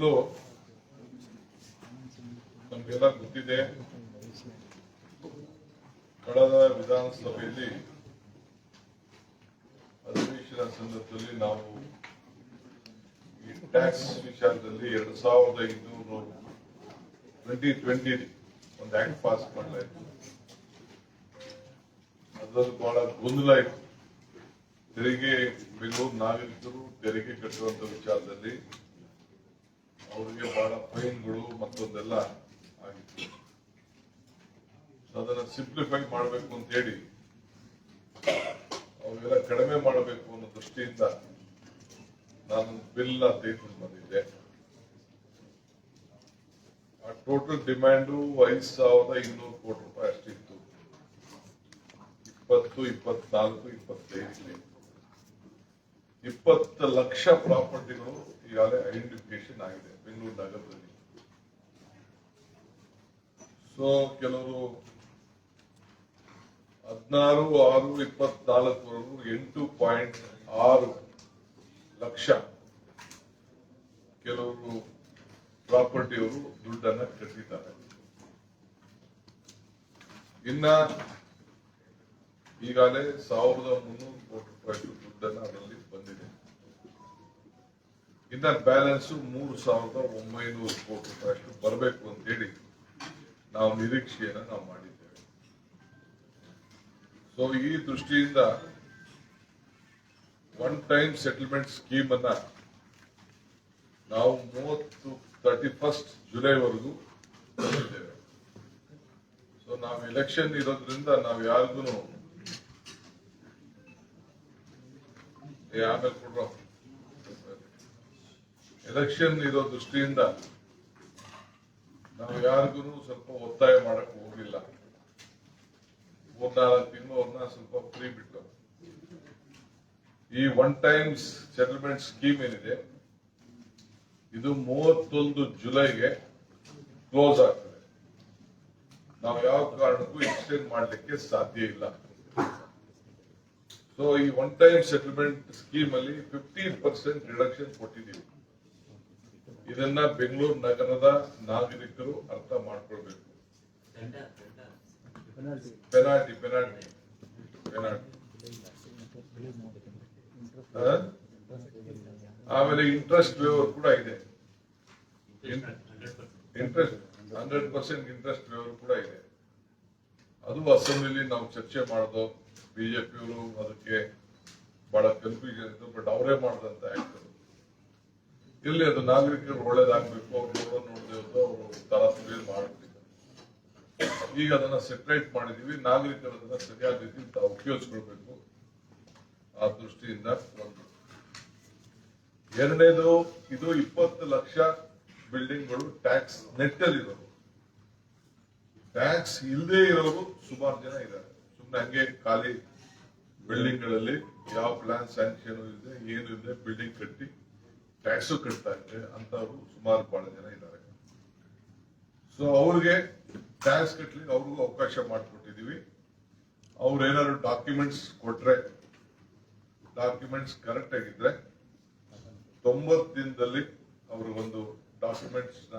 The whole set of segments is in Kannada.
ಮೊದಲು ನಮಗೆಲ್ಲ ಗೊತ್ತಿದೆ. ಕಳೆದ ವಿಧಾನಸಭೆಯಲ್ಲಿ ಅಧಿವೇಶನ ಸಂದರ್ಭದಲ್ಲಿ ನಾವು ಈ ಟ್ಯಾಕ್ಸ್ ವಿಚಾರದಲ್ಲಿ ಎರಡ್ ಸಾವಿರದ ಇನ್ನೂರು ಟ್ವೆಂಟಿ ಟ್ವೆಂಟಿ ಒಂದು ಆಕ್ಟ್ ಪಾಸ್ ಮಾಡಲಾಯಿತು. ಅದರಲ್ಲಿ ಬಹಳ ಗೊಂದಲ ಇತ್ತು. ತೆರಿಗೆ ಬೆಂಗಳೂರು ನಾಗರಿಕರು ತೆರಿಗೆ ಕಟ್ಟುವಂತ ವಿಚಾರದಲ್ಲಿ ಅವರಿಗೆ ಬಹಳ ಫೈನ್ಗಳು ಮತ್ತೊಂದೆಲ್ಲ ಆಗಿತ್ತು. ಅದನ್ನ ಸಿಂಪ್ಲಿಫೈ ಮಾಡಬೇಕು ಅಂತ ಹೇಳಿ, ಅವೆಲ್ಲ ಕಡಿಮೆ ಮಾಡಬೇಕು ಅನ್ನೋ ದೃಷ್ಟಿಯಿಂದ ನಾನು ಬಿಲ್ ತೆಗೆದುಕೊಂಡು ಬಂದಿದ್ದೆ. ಆ ಟೋಟಲ್ ಡಿಮ್ಯಾಂಡು ಐದು ಸಾವಿರದ ಇನ್ನೂರು ಕೋಟಿ ರೂಪಾಯಿ ಅಷ್ಟಿತ್ತು. ಇಪ್ಪತ್ತು, ಇಪ್ಪತ್ನಾಲ್ಕು ಇಪ್ಪತ್ತೈದು ಇಪ್ಪತ್ತು ಲಕ್ಷ ಪ್ರಾಪರ್ಟಿಗಳು ಈಗಾಗಲೇ ಐಡೆಂಟಿಫಿಕೇಶನ್ ಆಗಿದೆ. ಬೆಂಗಳೂರು ನಗರದಲ್ಲಿ ಸೊ ಕೆಲವರು ಹದಿನಾರು, ಆರು ಇಪ್ಪತ್ನಾಲ್ಕವರೆಗೂ ಎಂಟು ಪಾಯಿಂಟ್ ಆರು ಲಕ್ಷ ಕೆಲವರು ಪ್ರಾಪರ್ಟಿಯವರು ದುಡ್ಡನ್ನ ಕಟ್ಟಿದ್ದಾರೆ. ಇನ್ನ ಈಗಾಗಲೇ ಸಾವಿರದ ಮುನ್ನೂರು ಕೋಟಿ ರೂಪಾಯಿ ದುಡ್ಡನ್ನ ಅದರಲ್ಲಿ ಇನ್ನ ಬ್ಯಾಲೆನ್ಸ್ ಮೂರು ಸಾವಿರದ ಒಂಬೈನೂರು ಕೋಟಿ ರೂಪಾಯಿ ಅಷ್ಟು ಬರಬೇಕು ಅಂತ ಹೇಳಿ ನಾವು ನಿರೀಕ್ಷೆಯನ್ನು ನಾವು ಮಾಡಿದ್ದೇವೆ. ಸೊ ಈ ದೃಷ್ಟಿಯಿಂದ ಒನ್ ಟೈಮ್ ಸೆಟಲ್ಮೆಂಟ್ ಸ್ಕೀಮ್ ಅನ್ನ ನಾವು ಮೂವತ್ತು ತರ್ಟಿ ಫಸ್ಟ್ ಜುಲೈವರೆಗೂ ತಂದಿದ್ದೇವೆ ಸೊ ನಾವು ಎಲೆಕ್ಷನ್ ಇರೋದ್ರಿಂದ ನಾವು ಯಾರಿಗೂ ಆಮೇಲೆ ಕೊಡ್ರ ಎಲೆಕ್ಷನ್ ಇರೋ ದೃಷ್ಟಿಯಿಂದ ನಾವು ಯಾರಿಗೂ ಸ್ವಲ್ಪ ಒತ್ತಾಯ ಮಾಡಕ್ ಹೋಗಿಲ್ಲ. ಮೂರ್ನಾಲ್ಕು ತಿಂಗಳು ಅವ್ರನ್ನ ಸ್ವಲ್ಪ ಫ್ರೀ ಬಿಟ್ಟು. ಈ ಒನ್ ಟೈಮ್ಸ್ ಸೆಟಲ್ಮೆಂಟ್ ಸ್ಕೀಮ್ ಏನಿದೆ, ಇದು ಮೂವತ್ತೊಂದು ಜುಲೈಗೆ ಕ್ಲೋಸ್ ಆಗ್ತದೆ. ನಾವು ಯಾವ ಕಾರಣಕ್ಕೂ ಎಕ್ಸ್ಟೆಂಡ್ ಮಾಡಲಿಕ್ಕೆ ಸಾಧ್ಯ ಇಲ್ಲ. ಸೊ ಈ ಒನ್ ಟೈಮ್ ಸೆಟಲ್ಮೆಂಟ್ ಸ್ಕೀಮ್ ಅಲ್ಲಿ ಫಿಫ್ಟೀನ್ ಪರ್ಸೆಂಟ್ ರಿಡಕ್ಷನ್ ಕೊಟ್ಟಿದ್ದೀವಿ. ಇದನ್ನ ಬೆಂಗಳೂರು ನಗರದ ನಾಗರಿಕರು ಅರ್ಥ ಮಾಡ್ಕೊಳ್ಬೇಕು. ಪೆನಾಲ್ಟಿ ಪೆನಾಲ್ಟಿ ಪೆನಾಲ್ಟಿ ಆಮೇಲೆ ಇಂಟ್ರೆಸ್ಟ್ ವೇವರ್ ಕೂಡ ಇದೆ. Interest hundred percent interest waiver ಕೂಡ ಇದೆ. ಅದು ಅಸೆಂಬ್ಲಿಲಿ ನಾವು ಚರ್ಚೆ ಮಾಡೋದು ಬಿಜೆಪಿಯವರು ಅದಕ್ಕೆ ಬಹಳ ಕನ್ಫ್ಯೂಷನ್ ಇತ್ತು ಬಟ್ ಅವರೇ ಮಾಡಿದಂತ ಆಕ್ಟ್ ಇಲ್ಲಿ ಅದು ನಾಗರಿಕರು ಒಳ್ಳೇದಾಗಬೇಕು ಅವ್ರು ನೋಡೋ ನೋಡದೆ ಅವರು ತರಾತುರಿ ಮಾಡ್ತಿದ್ದಾರೆ ಈಗ ಅದನ್ನ ಸೆಪರೇಟ್ ಮಾಡಿದೀವಿ, ನಾಗರಿಕರು ಅದನ್ನ ಸರಿಯಾದ ರೀತಿ ತಾವು ಉಪಯೋಗಿಸ್ಕೊಳ್ಬೇಕು ಆ ದೃಷ್ಟಿಯಿಂದ ಒಂದು ಎರಡನೇದು, ಇದು ಇಪ್ಪತ್ತು ಲಕ್ಷ ಬಿಲ್ಡಿಂಗ್ಗಳು ಟ್ಯಾಕ್ಸ್ ನೆಟ್ಟಲ್ಲಿರೋರು ಟ್ಯಾಕ್ಸ್ ಇಲ್ಲದೆ ಇರೋರು ಸುಮಾರು ಜನ ಇದ್ದಾರೆ. ಸುಮ್ಮನೆ ಹಂಗೆ ಖಾಲಿ ಬಿಲ್ಡಿಂಗ್ಗಳಲ್ಲಿ ಯಾವ ಪ್ಲಾನ್ ಸ್ಯಾಂಕ್ಷನ್ ಇದೆ ಏನು ಇದೆ ಬಿಲ್ಡಿಂಗ್ ಟ್ಯಾಕ್ಸ್ ಕಟ್ತಾ ಇದ್ರೆ ಅಂತವ್ರು ಸುಮಾರು ಬಹಳ ಜನ ಇದ್ದಾರೆ. ಸೊ ಅವ್ರಿಗೆ ಟ್ಯಾಕ್ಸ್ ಕಟ್ಲಿಕ್ಕೆ ಅವ್ರಿಗೂ ಅವಕಾಶ ಮಾಡಿಕೊಟ್ಟಿದೀವಿ ಅವ್ರು ಏನಾದ್ರು ಡಾಕ್ಯುಮೆಂಟ್ಸ್ ಕೊಟ್ರೆ ಡಾಕ್ಯುಮೆಂಟ್ಸ್ ಕರೆಕ್ಟ್ ಆಗಿದ್ರೆ ತೊಂಬತ್ತು ದಿನದಲ್ಲಿ ಅವ್ರಿಗೊಂದು ಡಾಕ್ಯುಮೆಂಟ್ಸ್ನ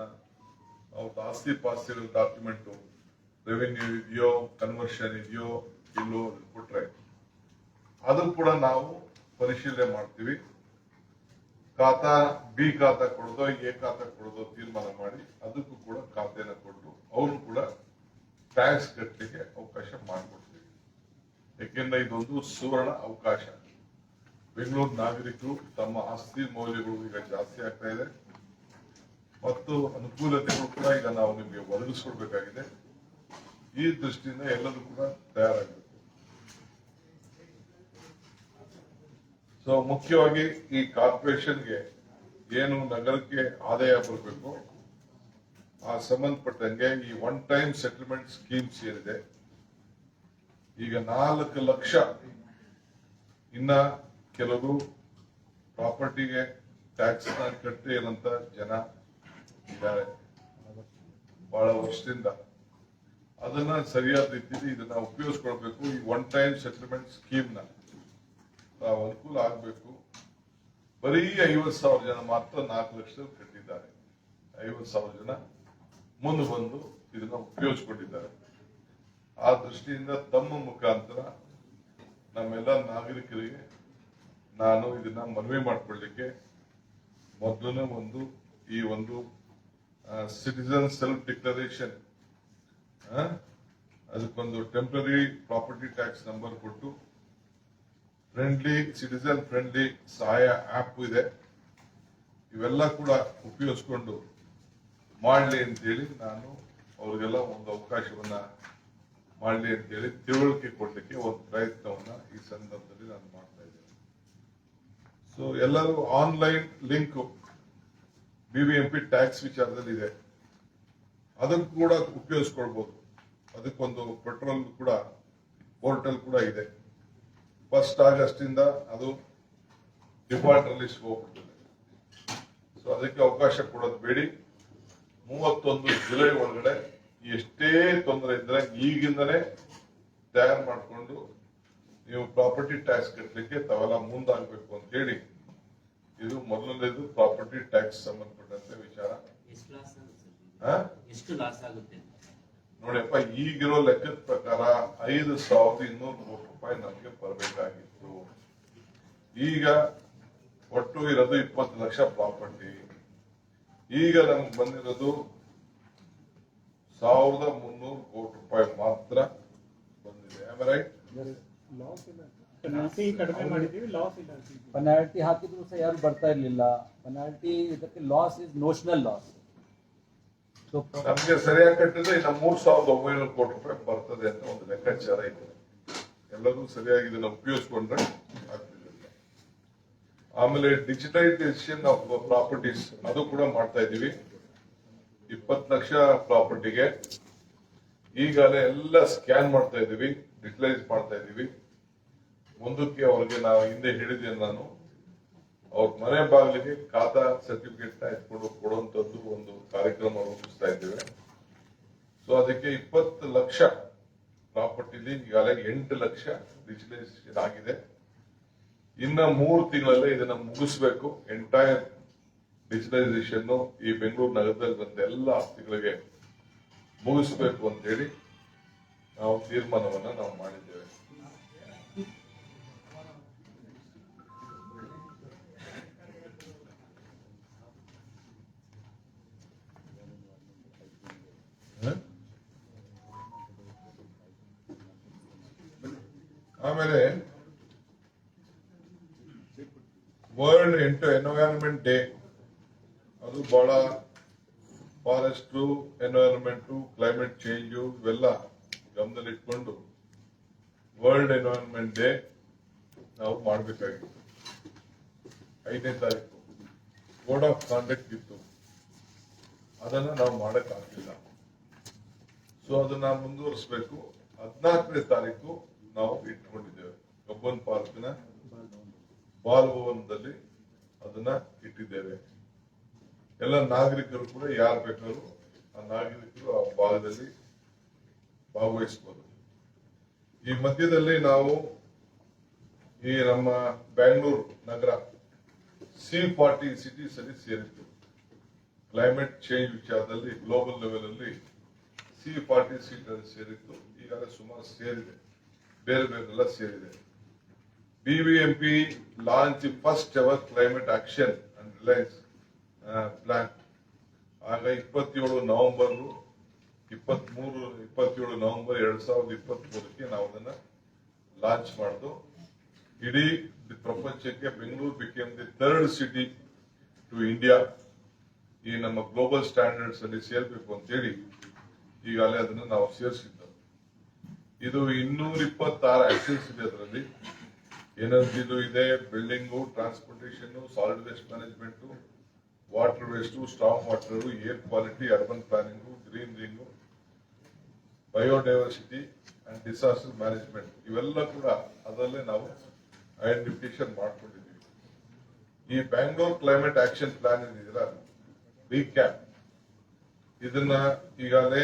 ಅವ್ರ ಆಸ್ತಿ ಪಾಸ್ತಿ ಡಾಕ್ಯುಮೆಂಟ್ ರೆವಿನ್ಯೂ ಇದೆಯೋ ಕನ್ವರ್ಷನ್ ಇದೆಯೋ, ಇಲ್ಲೋ ಕೊಟ್ರೆ, ಅದು ಕೂಡ ನಾವು ಪರಿಶೀಲನೆ ಮಾಡ್ತೀವಿ. ಖಾತಾ ಬಿ ಖಾತಾ ಕೊಡೋದೋ ಎ ಖಾತಾ ಕೊಡೋದೋ ತೀರ್ಮಾನ ಮಾಡಿ ಅದಕ್ಕೂ ಕೂಡ ಖಾತೆನ ಕೊಟ್ಟು ಅವರು ಕೂಡ ಟ್ಯಾಕ್ಸ್ ಕಟ್ಟಲಿಕ್ಕೆ ಅವಕಾಶ ಮಾಡಿಕೊಡ್ತೀವಿ. ಯಾಕೆಂದ್ರೆ ಇದೊಂದು ಸುವರ್ಣ ಅವಕಾಶ. ಬೆಂಗಳೂರು ನಾಗರಿಕರು ತಮ್ಮ ಆಸ್ತಿ ಮೌಲ್ಯಗಳು ಈಗ ಜಾಸ್ತಿ ಆಗ್ತಾ ಇದೆ. ಮತ್ತು ಅನುಕೂಲತೆಗಳು ಕೂಡ ಈಗ ನಾವು ನಿಮಗೆ ಒದಗಿಸ್ಕೊಡ್ಬೇಕಾಗಿದೆ. ಈ ದೃಷ್ಟಿಯಿಂದ ಎಲ್ಲರೂ ಕೂಡ ತಯಾರಾಗಬೇಕು ಸೊ ಮುಖ್ಯವಾಗಿ ಈ ಕಾರ್ಪೊರೇಷನ್ಗೆ ಏನು ನಗರಕ್ಕೆ ಆದಾಯ ಬರಬೇಕು, ಆ ಸಂಬಂಧಪಟ್ಟಂಗೆ ಈ ಒನ್ ಟೈಮ್ ಸೆಟಲ್ಮೆಂಟ್ ಸ್ಕೀಮ್ಸ್ ಏನಿದೆ, ಈಗ ನಾಲ್ಕು ಲಕ್ಷ ಇನ್ನ ಕೆಲವರು ಪ್ರಾಪರ್ಟಿಗೆ ಟ್ಯಾಕ್ಸ್ನ ಕಟ್ಟಿ ಏನಂತ ಜನ ಇದ್ದಾರೆ. ಬಹಳ ವರ್ಷದಿಂದ. ಅದನ್ನ ಸರಿಯಾದ ರೀತಿಯಲ್ಲಿ ಇದನ್ನ ಉಪಯೋಗಿಸ್ಕೊಳ್ಬೇಕು ಈ ಒನ್ ಟೈಮ್ ಸೆಟಲ್ಮೆಂಟ್ ಸ್ಕೀಮ್ನ. ತಾವು ಅನುಕೂಲ ಆಗಬೇಕು. ಬರೀ ಐವತ್ತು ಸಾವಿರ ಜನ ಮಾತ್ರ ನಾಲ್ಕು ಲಕ್ಷದಲ್ಲಿ ಕಟ್ಟಿದ್ದಾರೆ. ಐವತ್ತು ಸಾವಿರ ಜನ ಮುಂದೆ ಬಂದು ಇದನ್ನ ಉಪಯೋಗಿಸ್ಕೊಂಡಿದ್ದಾರೆ. ಆ ದೃಷ್ಟಿಯಿಂದ ತಮ್ಮ ಮುಖಾಂತರ ನಮ್ಮೆಲ್ಲ ನಾಗರಿಕರಿಗೆ ನಾನು ಇದನ್ನ ಮನವಿ ಮಾಡಿಕೊಳ್ಳಿಕ್ಕೆ ಮೊದಲನೇ ಒಂದು ಈ ಒಂದು ಸಿಟಿಸನ್ ಸೆಲ್ಫ್ ಡಿಕ್ಲರೇಷನ್ ಅದಕ್ಕೊಂದು ಟೆಂಪ್ರರಿ ಪ್ರಾಪರ್ಟಿ ಟ್ಯಾಕ್ಸ್ ನಂಬರ್ ಕೊಟ್ಟು ಫ್ರೆಂಡ್ಲಿ ಸಿಟಿಸನ್ ಫ್ರೆಂಡ್ಲಿ ಸಹಾಯ ಆಪ್ ಇದೆ. ಇವೆಲ್ಲ ಕೂಡ ಉಪಯೋಗಿಸ್ಕೊಂಡು ಮಾಡಲಿ ಅಂತೇಳಿ ನಾನು ಅವ್ರಿಗೆಲ್ಲ ಒಂದು ಅವಕಾಶವನ್ನ ಮಾಡಲಿ ಅಂತೇಳಿ ತಿಳುವಳಿಕೆ ಕೊಡಲಿಕ್ಕೆ ಒಂದು ಪ್ರಯತ್ನವನ್ನ ಈ ಸಂದರ್ಭದಲ್ಲಿ ನಾನು ಮಾಡ್ತಾ ಇದ್ದೇನೆ. ಸೊ ಎಲ್ಲರೂ ಆನ್ಲೈನ್ ಲಿಂಕ್ ಪಿ ಟ್ಯಾಕ್ಸ್ ವಿಚಾರದಲ್ಲಿ ಇದೆ. ಅದನ್ನು ಕೂಡ ಉಪಯೋಗಿಸ್ಕೊಳ್ಬಹುದು ಅದಕ್ಕೊಂದು ಪೆಟ್ರೋಲ್ ಕೂಡ ಪೋರ್ಟಲ್ ಕೂಡ ಇದೆ. ಫಸ್ಟ್ ಆಗಸ್ಟಿಂದ ಅದು ಡಿಫಾಲ್ಟ್ ಅಲ್ಲಿ ಹೋಗ್ಬಿಡ್ತದೆ ಸೊ ಅದಕ್ಕೆ ಅವಕಾಶ ಕೊಡೋದು ಬೇಡಿ. ಮೂವತ್ತೊಂದು ಜುಲೈ ಒಳಗಡೆ ಎಷ್ಟೇ ತೊಂದರೆ ಇದ್ರೆ ಈಗಿಂದಲೇ ತಯಾರು ಮಾಡಿಕೊಂಡು ನೀವು ಪ್ರಾಪರ್ಟಿ ಟ್ಯಾಕ್ಸ್ ಕಟ್ಟಲಿಕ್ಕೆ ತಾವೆಲ್ಲ ಮುಂದಾಗಬೇಕು ಅಂತ ಹೇಳಿ. ಇದು ಮೊದಲನೇದು ಪ್ರಾಪರ್ಟಿ ಟ್ಯಾಕ್ಸ್ ಸಂಬಂಧಪಟ್ಟಂತೆ ವಿಚಾರ. ಎಷ್ಟು ಲಾಸ್ ಆಗುತ್ತೆ ನೋಡಿಯಪ್ಪ ಈಗಿರೋ ಲೆಕ್ಕದ ಪ್ರಕಾರ ಐದು ಸಾವಿರದ ಇನ್ನೂರು ಕೋಟಿ ರೂಪಾಯಿ ನಮಗೆ ಬರಬೇಕಾಗಿತ್ತು. ಈಗ ಒಟ್ಟು ಇರೋದು ಇಪ್ಪತ್ತು ಲಕ್ಷ ಪ್ರಾಪರ್ಟಿ. ಈಗ ನಮ್ಗೆ ಬಂದಿರೋದು ಸಾವಿರದ ಮುನ್ನೂರು ಕೋಟಿ ರೂಪಾಯಿ ಮಾತ್ರ ಬಂದಿದೆ. ರೈಟ್ ಲಾಸ್ ಇಲ್ಲ. ಪೆನಾಲ್ಟಿ ಕಡಿಮೆ ಮಾಡಿದೀವಿ ಲಾಸ್ ಇಲ್ಲ ಅಂತೀವಿ. ಪೆನಾಲ್ಟಿ ಹಾಕಿದ್ರು ಸಹ ಯಾರು ಬರ್ತಾ ಇರಲಿಲ್ಲ. ಪೆನಾಲ್ಟಿ ಇದಕ್ಕೆ ಲಾಸ್ ಇಸ್ ನೋಷನಲ್ ಲಾಸ್ ನಮ್ಗೆ ಸರಿಯಾಗಿ ಕಟ್ಟಿದ್ರೆ ಇನ್ನು ಮೂರ್ ಸಾವಿರದ ಒಂಬೈನೂರ ಕೋಟಿ ರೂಪಾಯಿ ಬರ್ತದೆ ಅಂತ ಒಂದು ಲೆಕ್ಕಾಚಾರ ಇದೆ. ಎಲ್ಲರೂ ಸರಿಯಾಗಿ ಇದನ್ನ ಉಪಯೋಗಿಸ್ಕೊಂಡ್ರೆ ಆಮೇಲೆ ಡಿಜಿಟೈಸೇಷನ್ ಆಫ್ ಪ್ರಾಪರ್ಟೀಸ್, ಅದು ಕೂಡ ಮಾಡ್ತಾ ಇದೀವಿ ಇಪ್ಪತ್ತು ಲಕ್ಷ ಪ್ರಾಪರ್ಟಿಗೆ. ಈಗಾಗಲೇ ಎಲ್ಲ ಸ್ಕ್ಯಾನ್ ಮಾಡ್ತಾ ಇದೀವಿ ಡಿಜಿಟಲೈಸ್ ಮಾಡ್ತಾ ಇದೀವಿ ಮುಂದಕ್ಕೆ ಅವ್ರಿಗೆ ನಾವು ಹಿಂದೆ ಹೇಳಿದ್ದೇನೆ ನಾನು. ಅವ್ರ ಮನೆ ಬಾಗಿಲಿಗೆ ಖಾತಾ ಸರ್ಟಿಫಿಕೇಟ್ನ ಎತ್ಕೊಂಡು ಕೊಡುವಂತದ್ದು ಒಂದು ಕಾರ್ಯಕ್ರಮ ರೂಪಿಸ್ತಾ ಇದ್ದೇವೆ. ಸೊ ಅದಕ್ಕೆ ಇಪ್ಪತ್ತು ಲಕ್ಷ ಪ್ರಾಪರ್ಟಿಲಿ ಈಗಾಗಲೇ ಎಂಟು ಲಕ್ಷ ಡಿಜಿಟಲೈಸೇಷನ್ ಆಗಿದೆ. ಇನ್ನ ಮೂರು ತಿಂಗಳಲ್ಲೇ ಇದನ್ನ ಮುಗಿಸ್ಬೇಕು. ಎಂಟೈರ್ ಡಿಜಿಟಲೈಸೇಷನ್ ಈ ಬೆಂಗಳೂರು ನಗರದಲ್ಲಿ ಬಂದ ಎಲ್ಲ ಆಸ್ತಿಗಳಿಗೆ ಮುಗಿಸ್ಬೇಕು ಅಂತ ಹೇಳಿ ನಾವು ತೀರ್ಮಾನವನ್ನ ನಾವು ಮಾಡಿದ್ದೇವೆ. ಆಮೇಲೆ ವರ್ಲ್ಡ್ ಎಂಟು ಎನ್ವೈರನ್ಮೆಂಟ್ ಡೇ ಅದು ಬಹಳ ಫಾರೆಸ್ಟ್ ಎನ್ವೈರನ್ಮೆಂಟ್ ಕ್ಲೈಮೇಟ್ ಚೇಂಜ್ ಇವೆಲ್ಲ ಗಮನದಲ್ಲಿಟ್ಕೊಂಡು ವರ್ಲ್ಡ್ ಎನ್ವೈರನ್ಮೆಂಟ್ ಡೇ ನಾವು ಮಾಡಬೇಕಾಗಿತ್ತು. ಐದನೇ ತಾರೀಕು ಕೋಡ್ ಆಫ್ ಕಾಂಡಕ್ಟ್ ಇತ್ತು. ಅದನ್ನ ನಾವು ಮಾಡೋಕ್ಕಾಗಲಿಲ್ಲ. ಸೊ ಅದನ್ನ ಮುಂದುವರಿಸಬೇಕು. ಹದಿನಾಲ್ಕನೇ ತಾರೀಕು ನಾವು ಇಟ್ಕೊಂಡಿದ್ದೇವೆ. ಕಬ್ಬನ್ ಪಾರ್ಕ್ನ ಬಾಲ್ ಭವನದಲ್ಲಿ ಅದನ್ನ ಇಟ್ಟಿದ್ದೇವೆ. ಎಲ್ಲ ನಾಗರಿಕರು ಕೂಡ ಯಾರು ಬೇಕಾದ್ರೂ ಆ ನಾಗರಿಕರು ಆ ಭಾಗದಲ್ಲಿ ಭಾಗವಹಿಸಬಹುದು ಈ ಮಧ್ಯದಲ್ಲಿ ನಾವು ಈ ನಮ್ಮ ಬ್ಯಾಂಗ್ಳೂರು ನಗರ ಸಿ ಫಾರ್ಟಿ ಸಿಟೀಸ್ ಅಲ್ಲಿ ಸೇರಿತ್ತು ಕ್ಲೈಮೇಟ್ ಚೇಂಜ್ ವಿಚಾರದಲ್ಲಿ, ಗ್ಲೋಬಲ್ ಲೆವೆಲ್ ಅಲ್ಲಿ ಸಿ ಫಾರ್ಟಿ ಸೀಟ್ ಸೇರಿತ್ತು ಈಗಾಗಲೇ ಸುಮಾರು ಸೇರಿದೆ. ಬೇರೆ ಬೇರೆಲ್ಲ ಸೇರಿದೆ. BBMP launch first hour climate action and resilience plan ಆಗ ಇಪ್ಪತ್ತೇಳು ನವೆಂಬರ್ ಇಪ್ಪತ್ಮೂರು, ಇಪ್ಪತ್ತೇಳು ನವೆಂಬರ್ ಎರಡ್ ಸಾವಿರದ ಇಪ್ಪತ್ತ್ ಮೂರಕ್ಕೆ ನಾವು ಅದನ್ನ ಲಾಂಚ್ ಮಾಡಿದ್ದು ಇಡೀ ಪ್ರಪಂಚಕ್ಕೆ Bengaluru became the third city to India ಈ ನಮ್ಮ ಗ್ಲೋಬಲ್ ಸ್ಟ್ಯಾಂಡರ್ಡ್ಸ್ ಅಲ್ಲಿ ಸೇರ್ಬೇಕು ಅಂತೇಳಿ ಈಗಾಗಲೇ ಅದನ್ನ ನಾವು ಸೇರಿಸಿದ್ದು. ಇದು ಇನ್ನೂರ ಇಪ್ಪತ್ತಾರು ಆಕ್ಷನ್ಸ್ ಇದೆ ಅದರಲ್ಲಿ. ಎನರ್ಜಿದು ಇದೆ building transportation solid waste management water waste storm water air quality urban planning greening biodiversity and disaster management ಇವೆಲ್ಲ ಕೂಡ ಅದರಲ್ಲೇ ನಾವು ಐಡೆಂಟಿಫಿಕೇಶನ್ ಮಾಡ್ಕೊಂಡಿದ್ದೀವಿ. ಈ Bangalore climate action plan B CAP ಇದನ್ನ ಈಗಾಗಲೇ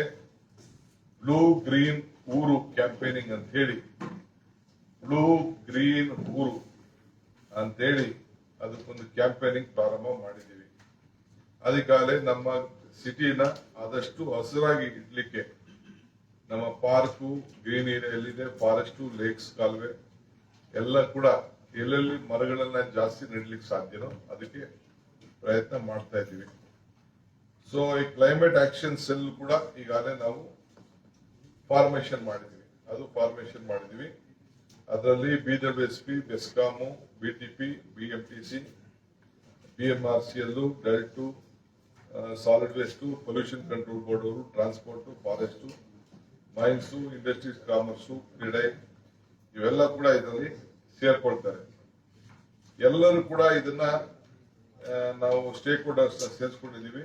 ಬ್ಲೂ ಗ್ರೀನ್ ಊರು ಕ್ಯಾಂಪೇನಿಂಗ್ ಅಂತ ಹೇಳಿ. ಬ್ಲೂ, ಗ್ರೀನ್ ಊರು ಅಂತೇಳಿ ಅದಕ್ಕೊಂದು ಕ್ಯಾಂಪೇನಿಂಗ್ ಪ್ರಾರಂಭ ಮಾಡಿದ್ದೀವಿ. ಅದಕ್ಕಾಗಲೇ ನಮ್ಮ ಸಿಟಿನ ಆದಷ್ಟು ಹಸಿರಾಗಿ ಇಡ್ಲಿಕ್ಕೆ ನಮ್ಮ ಪಾರ್ಕು, ಗ್ರೀನ್ ಏರಿಯಾ ಎಲ್ಲಿದೆ ಫಾರೆಸ್ಟು, ಲೇಕ್ಸ್ ಕಾಲುವೆ ಎಲ್ಲ ಕೂಡ ಎಲ್ಲೆಲ್ಲಿ ಮರಗಳನ್ನ ಜಾಸ್ತಿ ನೆಡ್ಲಿಕ್ಕೆ ಸಾಧ್ಯನೋ ಅದಕ್ಕೆ ಪ್ರಯತ್ನ ಮಾಡ್ತಾ ಇದ್ದೀವಿ. ಸೊ ಈ ಕ್ಲೈಮೇಟ್ ಆಕ್ಷನ್ ಸೆಲ್ ಕೂಡ ಈಗಾಗಲೇ ನಾವು ಫಾರ್ಮೇಶನ್ ಮಾಡಿದ್ವಿ. ಅದು ಫಾರ್ಮೇಶನ್ ಮಾಡಿದ್ವಿ. ಅದರಲ್ಲಿ B W S P BESCOM B T P B M T C B M R C ಎಲ್ಲು direct solid waste pollution control board ಅವರು transport forest mines industries commerce ಕ್ರೀಡೆ ಇವೆಲ್ಲ ಕೂಡ ಇದರಲ್ಲಿ ಸೇರ್ಕೊಳ್ತಾರೆ. ಎಲ್ಲರೂ ಕೂಡ ಇದನ್ನ ನಾವು ಸ್ಟೇಕ್ ಹೋಲ್ಡರ್ಸ್ ಸೇರಿಸ್ಕೊಂಡಿದೀವಿ.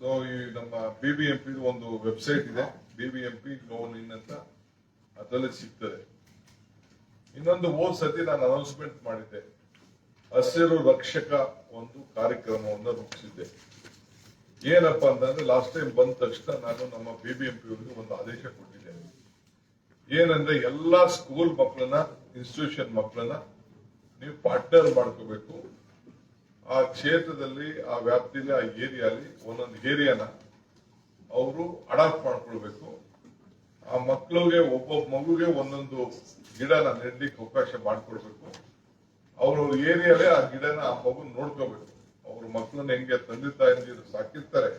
ಸೊ ಈ ನಮ್ಮ ಬಿ ಬಿ ಎಂ ಪಿ ಒಂದು ವೆಬ್ಸೈಟ್ ಇದೆ. B B M P loan in ಅಂತ ಅದರಲ್ಲಿ ಸಿಗ್ತದೆ. ಇನ್ನೊಂದು ಹೋದ್ ಸತಿ ನಾನು ಅನೌನ್ಸ್ಮೆಂಟ್ ಮಾಡಿದ್ದೆ. ಹಸಿರು ರಕ್ಷಕ ಒಂದು ಕಾರ್ಯಕ್ರಮವನ್ನು ರೂಪಿಸಿದ್ದೆ. ಏನಪ್ಪ ಅಂತಂದ್ರೆ ಲಾಸ್ಟ್ ಟೈಮ್ ಬಂದ ತಕ್ಷಣ ನಾನು ನಮ್ಮ ಬಿ ಬಿ ಎಂ ಪಿ ಅವರಿಗೆ ಒಂದು ಆದೇಶ ಕೊಟ್ಟಿದ್ದೇನೆ ಏನಂದ್ರೆ, ಎಲ್ಲಾ ಸ್ಕೂಲ್ ಮಕ್ಕಳನ್ನ ಇನ್ಸ್ಟಿಟ್ಯೂಷನ್ ಮಕ್ಕಳನ್ನ ನೀವು ಪಾರ್ಟ್ನರ್ ಮಾಡ್ಕೋಬೇಕು. ಆ ಕ್ಷೇತ್ರದಲ್ಲಿ, ಆ ವ್ಯಾಪ್ತಿಯಲ್ಲಿ, ಆ ಏರಿಯಾಲಿ ಒಂದೊಂದು ಏರಿಯಾನ ಅವರು ಅಡಾಪ್ಟ್ ಮಾಡ್ಕೊಳ್ಬೇಕು. ಆ ಮಕ್ಕಳಿಗೆ ಒಬ್ಬೊಬ್ಬ ಮಗುಗೆ ಒಂದೊಂದು ಗಿಡನ ನೆಡ್ಲಿಕ್ಕೆ ಅವಕಾಶ ಮಾಡ್ಕೊಡ್ಬೇಕು ಅವ್ರವ್ರ ಏರಿಯಾಲೇ ಆ ಗಿಡನ ಆ ಮಗು ನೋಡ್ಕೋಬೇಕು. ಅವ್ರ ಮಕ್ಕಳನ್ನ ಹೆಂಗೆ ತಂದೆ ತಾಯಂದಿರು ಸಾಕಿರ್ತಾರೆ.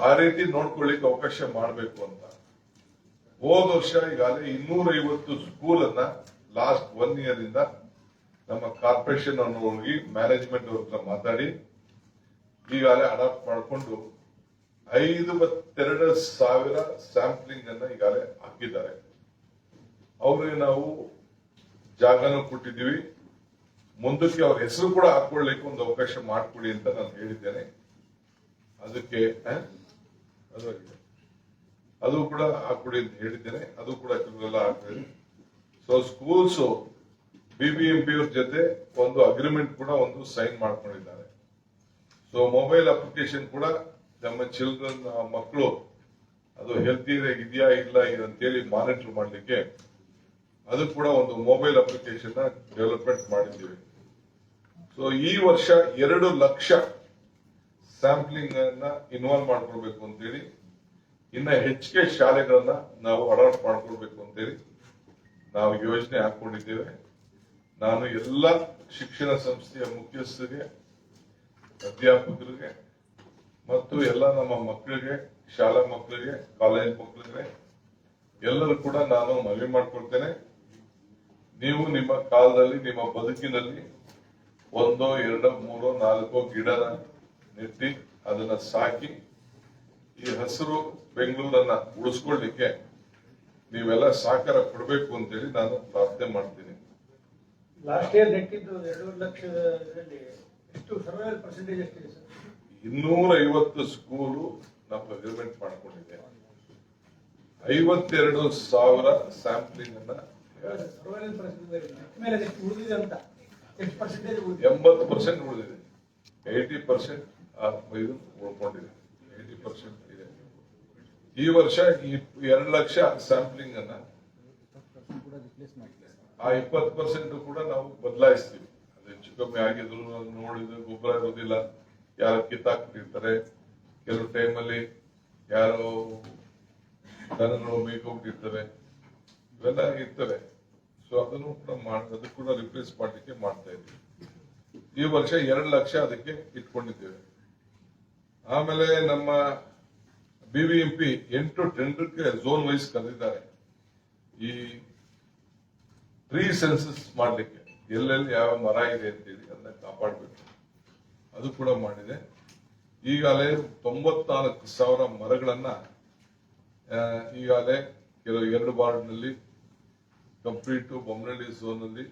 ಆ ರೀತಿ ನೋಡ್ಕೊಳ್ಳಿಕ್ಕೆ ಅವಕಾಶ ಮಾಡಬೇಕು ಅಂತ. ಹೋದ ವರ್ಷ ಈಗಾಗಲೇ ಇನ್ನೂರೈವತ್ತು ಸ್ಕೂಲನ್ನ ಲಾಸ್ಟ್ ಒನ್ ಇಯರ್ ಇಂದ ನಮ್ಮ ಕಾರ್ಪೊರೇಷನ್ ಅನ್ನು ಹೋಗಿ ಮ್ಯಾನೇಜ್ಮೆಂಟ್ ಅವ್ರ ಮಾತಾಡಿ, ಈಗಾಗಲೇ ಅಡಾಪ್ಟ್ ಮಾಡಿಕೊಂಡು ಐವತ್ತೆರಡು ಸಾವಿರ ಸ್ಯಾಂಪ್ಲಿಂಗ್ ಅನ್ನ ಈಗಾಗಲೇ ಹಾಕಿದ್ದಾರೆ. ಅವ್ರಿಗೆ ನಾವು ಜಾಗನೂ ಕೊಟ್ಟಿದ್ದೀವಿ. ಮುಂದಕ್ಕೆ ಅವ್ರ ಹೆಸರು ಕೂಡ ಹಾಕೊಳ್ಳಿಕ್ಕೆ ಒಂದು ಅವಕಾಶ ಮಾಡಿಕೊಡಿ ಅಂತ ನಾನು ಹೇಳಿದ್ದೇನೆ. ಅದಕ್ಕೆ? ಅದು ಕೂಡ ಹಾಕೊಡಿ ಅಂತ ಹೇಳಿದ್ದೇನೆ. ಅದು ಕೂಡ ಕೆಲವೆಲ್ಲ ಆಗ್ತದೆ ಸೊ ಸ್ಕೂಲ್ಸ್ ಬಿಬಿಎಂಪಿ ಅವ್ರ ಜೊತೆ ಒಂದು ಅಗ್ರಿಮೆಂಟ್ ಕೂಡ ಒಂದು ಸೈನ್ ಮಾಡ್ಕೊಂಡಿದ್ದಾರೆ. ಸೊ ಮೊಬೈಲ್ ಅಪ್ಲಿಕೇಶನ್ ಕೂಡ ನಮ್ಮ ಚಿಲ್ಡ್ರನ್ ಮಕ್ಕಳು ಅದು ಹೆಲ್ತ್ ಇದೆಯಾ ಇಲ್ಲ ಅಂತೇಳಿ ಮಾನಿಟರ್ ಮಾಡಲಿಕ್ಕೆ ಅದು ಕೂಡ ಒಂದು ಮೊಬೈಲ್ ಅಪ್ಲಿಕೇಶನ್ ಡೆವಲಪ್ಮೆಂಟ್ ಮಾಡಿದ್ದೀವಿ. ಸೊ ಈ ವರ್ಷ ಎರಡು ಲಕ್ಷ ಸ್ಯಾಂಪ್ಲಿಂಗ್ ಅನ್ನ ಇನ್ವಾಲ್ವ್ ಮಾಡ್ಕೊಳ್ಬೇಕು ಅಂತೇಳಿ, ಇನ್ನ ಹೆಚ್ಚಿಗೆ ಶಾಲೆಗಳನ್ನ ನಾವು ಅಡಾಪ್ಟ್ ಮಾಡ್ಕೊಳ್ಬೇಕು ಅಂತೇಳಿ ನಾವು ಯೋಜನೆ ಹಾಕೊಂಡಿದ್ದೇವೆ ನಾನು ಎಲ್ಲ ಶಿಕ್ಷಣ ಸಂಸ್ಥೆಯ ಮುಖ್ಯಸ್ಥರಿಗೆ, ಅಧ್ಯಾಪಕರಿಗೆ ಮತ್ತು ಎಲ್ಲ ನಮ್ಮ ಮಕ್ಕಳಿಗೆ, ಶಾಲಾ ಮಕ್ಕಳಿಗೆ, ಕಾಲೇಜ್ ಮಕ್ಕಳಿಗೆ, ಎಲ್ಲರೂ ಕೂಡ ನಾನು ಮನವಿ ಮಾಡ್ಕೊಳ್ತೇನೆ. ನೀವು ನಿಮ್ಮ ಕಾಲದಲ್ಲಿ, ನಿಮ್ಮ ಬದುಕಿನಲ್ಲಿ ಒಂದೋ, ಎರಡೋ, ಮೂರೋ, ನಾಲ್ಕೋ ಗಿಡನ ನೆಟ್ಟಿ ಅದನ್ನ ಸಾಕಿ, ಈ ಹಸಿರು ಬೆಂಗಳೂರನ್ನ ಉಳಿಸ್ಕೊಳ್ಳಿಕ್ಕೆ ನೀವೆಲ್ಲ ಸಹಕಾರ ಕೊಡಬೇಕು ಅಂತೇಳಿ ನಾನು ಪ್ರಾರ್ಥನೆ ಮಾಡ್ತೀನಿ. ಲಾಸ್ಟ್ ಇಯರ್ ನೆಟ್ಟಿದ್ದು ಎರಡೂವರೆ ಲಕ್ಷದಲ್ಲಿ ಎಷ್ಟು ಸರ್ವೈವಲ್ ಪರ್ಸೆಂಟೇಜ್ ಎಷ್ಟಿದೆ ಸರ್ ಇನ್ನೂರ ಐವತ್ತು ಸ್ಕೂಲು ನಾವು ಅಗ್ರಿಮೆಂಟ್ ಮಾಡಿಕೊಂಡಿದೆ. ಐವತ್ತೆರಡು ಸಾವಿರ ಸ್ಯಾಂಪ್ಲಿಂಗ್ ಅನ್ನ ಸರ್ವೈವಲ್ ಪರ್ಸೆಂಟೇಜ್ ಮೇಲೆ ಎಷ್ಟು ಉಳಿದಿದೆ ಅಂತ? ಎಷ್ಟು ಪರ್ಸೆಂಟೇಜ್ ಉಳಿದಿದೆ? ಎಂಬತ್ತು ಪರ್ಸೆಂಟ್ ಉಳಿದಿದೆ. ಏಯ್ಟಿ ಪರ್ಸೆಂಟ್ ಇದು ಉಳ್ಕೊಂಡಿದೆ. ಏಯ್ಟಿ ಪರ್ಸೆಂಟ್ ಇದೆ. ಈ ವರ್ಷ ಈ ಎರಡು ಲಕ್ಷ ಸ್ಯಾಂಪ್ಲಿಂಗ್ ಅನ್ನ ಆ ಇಪ್ಪತ್ತು ಪರ್ಸೆಂಟ್ ಕೂಡ ನಾವು ಬದಲಾಯಿಸ್ತೀವಿ. ಅದು ಹೆಚ್ಚು ಕಮ್ಮಿ ಆಗಿದ್ರು ನೋಡಿದ್ರೆ ಗೊಬ್ಬರ ಇರೋದಿಲ್ಲ ಯಾರು ಕಿತ್ತಾಕ್ಬಿಟ್ಟಿರ್ತಾರೆ. ಕೆಲವು ಟೈಮಲ್ಲಿ ಯಾರೋ ದನಗಳು ಮೇಯ್ಕೊಂಡ್ಬಿಟ್ಟಿರ್ತವೆ ಇವೆಲ್ಲ ಇರ್ತವೆ. ಸೊ ಅದನ್ನು ಕೂಡ ಮಾಡಿ ಅದಕ್ಕೆ ಕೂಡ ರಿಪ್ಲೇಸ್ ಮಾಡಲಿಕ್ಕೆ ಮಾಡ್ತಾ ಇದ್ದೀವಿ. ಈ ವರ್ಷ ಎರಡು ಲಕ್ಷ ಅದಕ್ಕೆ ಇಟ್ಕೊಂಡಿದ್ದೇವೆ. ಆಮೇಲೆ ನಮ್ಮ ಬಿಬಿಎಂಪಿ ಎಂಟು ಟೆಂಡರ್ಗೆ ಝೋನ್ ವೈಸ್ ಕರೆದಿದ್ದಾರೆ. ಈ ಟ್ರೀ ಸೆನ್ಸಸ್ ಮಾಡಲಿಕ್ಕೆ. ಎಲ್ಲೆಲ್ಲಿ ಯಾವ ಮರ ಇದೆ ಅಂತೇಳಿ ಅದನ್ನ ಕಾಪಾಡಬೇಕು. ಅದು ಕೂಡ ಮಾಡಿದೆ. ಈಗಾಗಲೇ ತೊಂಬತ್ನಾಲ್ಕು ಸಾವಿರ ಮರಗಳನ್ನ ಈಗಾಗಲೇ ಕೆಲವು ಎರಡು ವಾರ್ಡ್ನಲ್ಲಿ, ಕಂಪ್ಲೀಟು ಬೊಮ್ಮನಹಳ್ಳಿ ಝೋನಲ್ಲಿ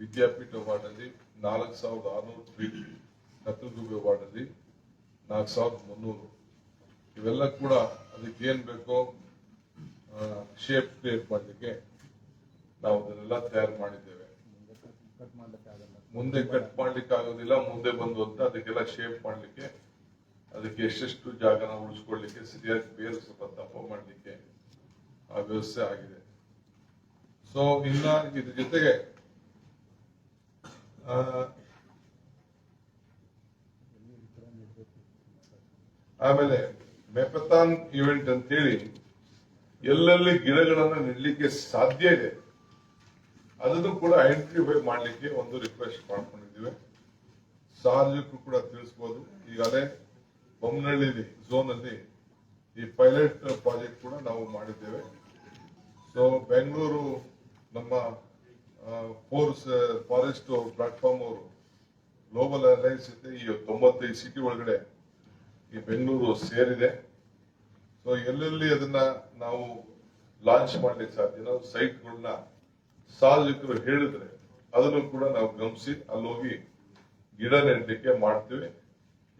ವಿದ್ಯಾಪೀಠ ವಾರ್ಡಲ್ಲಿ ನಾಲ್ಕು ಸಾವಿರದ ಆರುನೂರು ಫೀಟ್ ಕತ್ತಲುಗುಬ್ಬೆ ವಾರ್ಡಲ್ಲಿ ನಾಲ್ಕು ಸಾವಿರದ ಮುನ್ನೂರು. ಇವೆಲ್ಲ ಕೂಡ ಅದಕ್ಕೆ ಏನು ಬೇಕೋ ಶೇಪ್ ಕ್ರಿಯೇಟ್ ಮಾಡಲಿಕ್ಕೆ ನಾವು ಅದನ್ನೆಲ್ಲ ತಯಾರು ಮಾಡಿದ್ದೇವೆ. ಮುಂದೆ ಕಟ್ ಮಾಡ್ಲಿಕ್ಕೆ ಆಗೋದಿಲ್ಲ ಮುಂದೆ ಬಂದು ಅಂತ ಅದಕ್ಕೆಲ್ಲ ಶೇಪ್ ಮಾಡ್ಲಿಕ್ಕೆ, ಅದಕ್ಕೆ ಎಷ್ಟೆಷ್ಟು ಜಾಗನ ಉಳಿಸ್ಕೊಳ್ಳಿಕ್ಕೆ, ಸರಿಯಾಗಿ ಬೇರೆ ಸ್ವಲ್ಪ ದಪ್ಪ ಮಾಡ್ಲಿಕ್ಕೆ ಆ ವ್ಯವಸ್ಥೆ ಆಗಿದೆ. ಸೊ ಇನ್ನ ಇದ್ರ ಜೊತೆಗೆ ಆಮೇಲೆ ಮೆಪತಾನ್ ಇವೆಂಟ್ ಅಂತೇಳಿ, ಎಲ್ಲೆಲ್ಲಿ ಗಿಡಗಳನ್ನ ನೆಡ್ಲಿಕ್ಕೆ ಸಾಧ್ಯ ಇದೆ ಅದನ್ನು ಕೂಡ ಐಡೆಂಟಿಫೈ ಮಾಡಲಿಕ್ಕೆ ಒಂದು ರಿಕ್ವೆಸ್ಟ್ ಮಾಡ್ಕೊಂಡಿದ್ದೀವಿ. ಸಾರ್ವಜನಿಕರು ಕೂಡ ತಿಳಿಸ್ಬೋದು. ಈಗಲೇ ಬೊಮ್ಮನಹಳ್ಳಿ ಝೋನ್ ಅಲ್ಲಿ ಈ ಪೈಲಟ್ ಪ್ರಾಜೆಕ್ಟ್ ಕೂಡ ನಾವು ಮಾಡಿದ್ದೇವೆ. ಸೊ ಬೆಂಗಳೂರು ನಮ್ಮ ಫೋರ್ಸ್ ಫಾರೆಸ್ಟ್ ಪ್ಲಾಟ್ಫಾರ್ಮ್ ಅವರು ಗ್ಲೋಬಲ್ ಅಲೈನ್ಸ್ ಇದೆ ಈ ತೊಂಬತ್ತೈದು ಸಿಟಿ ಒಳಗಡೆ ಈ ಬೆಂಗಳೂರು ಸೇರಿದೆ. ಸೊ ಎಲ್ಲೆಲ್ಲಿ ಅದನ್ನ ನಾವು ಲಾಂಚ್ ಮಾಡಲಿಕ್ಕೆ ಸಾಧ್ಯ? ಸೈಟ್ಗಳನ್ನ ಸಾರ್ವಜನಿಕರು ಹೇಳಿದ್ರೆ ಅದನ್ನು ಕೂಡ ನಾವು ಗಮನಿಸಿ ಅಲ್ಲಿ ಹೋಗಿ ಗಿಡ ನೆಡ್ಲಿಕ್ಕೆ ಮಾಡ್ತೀವಿ.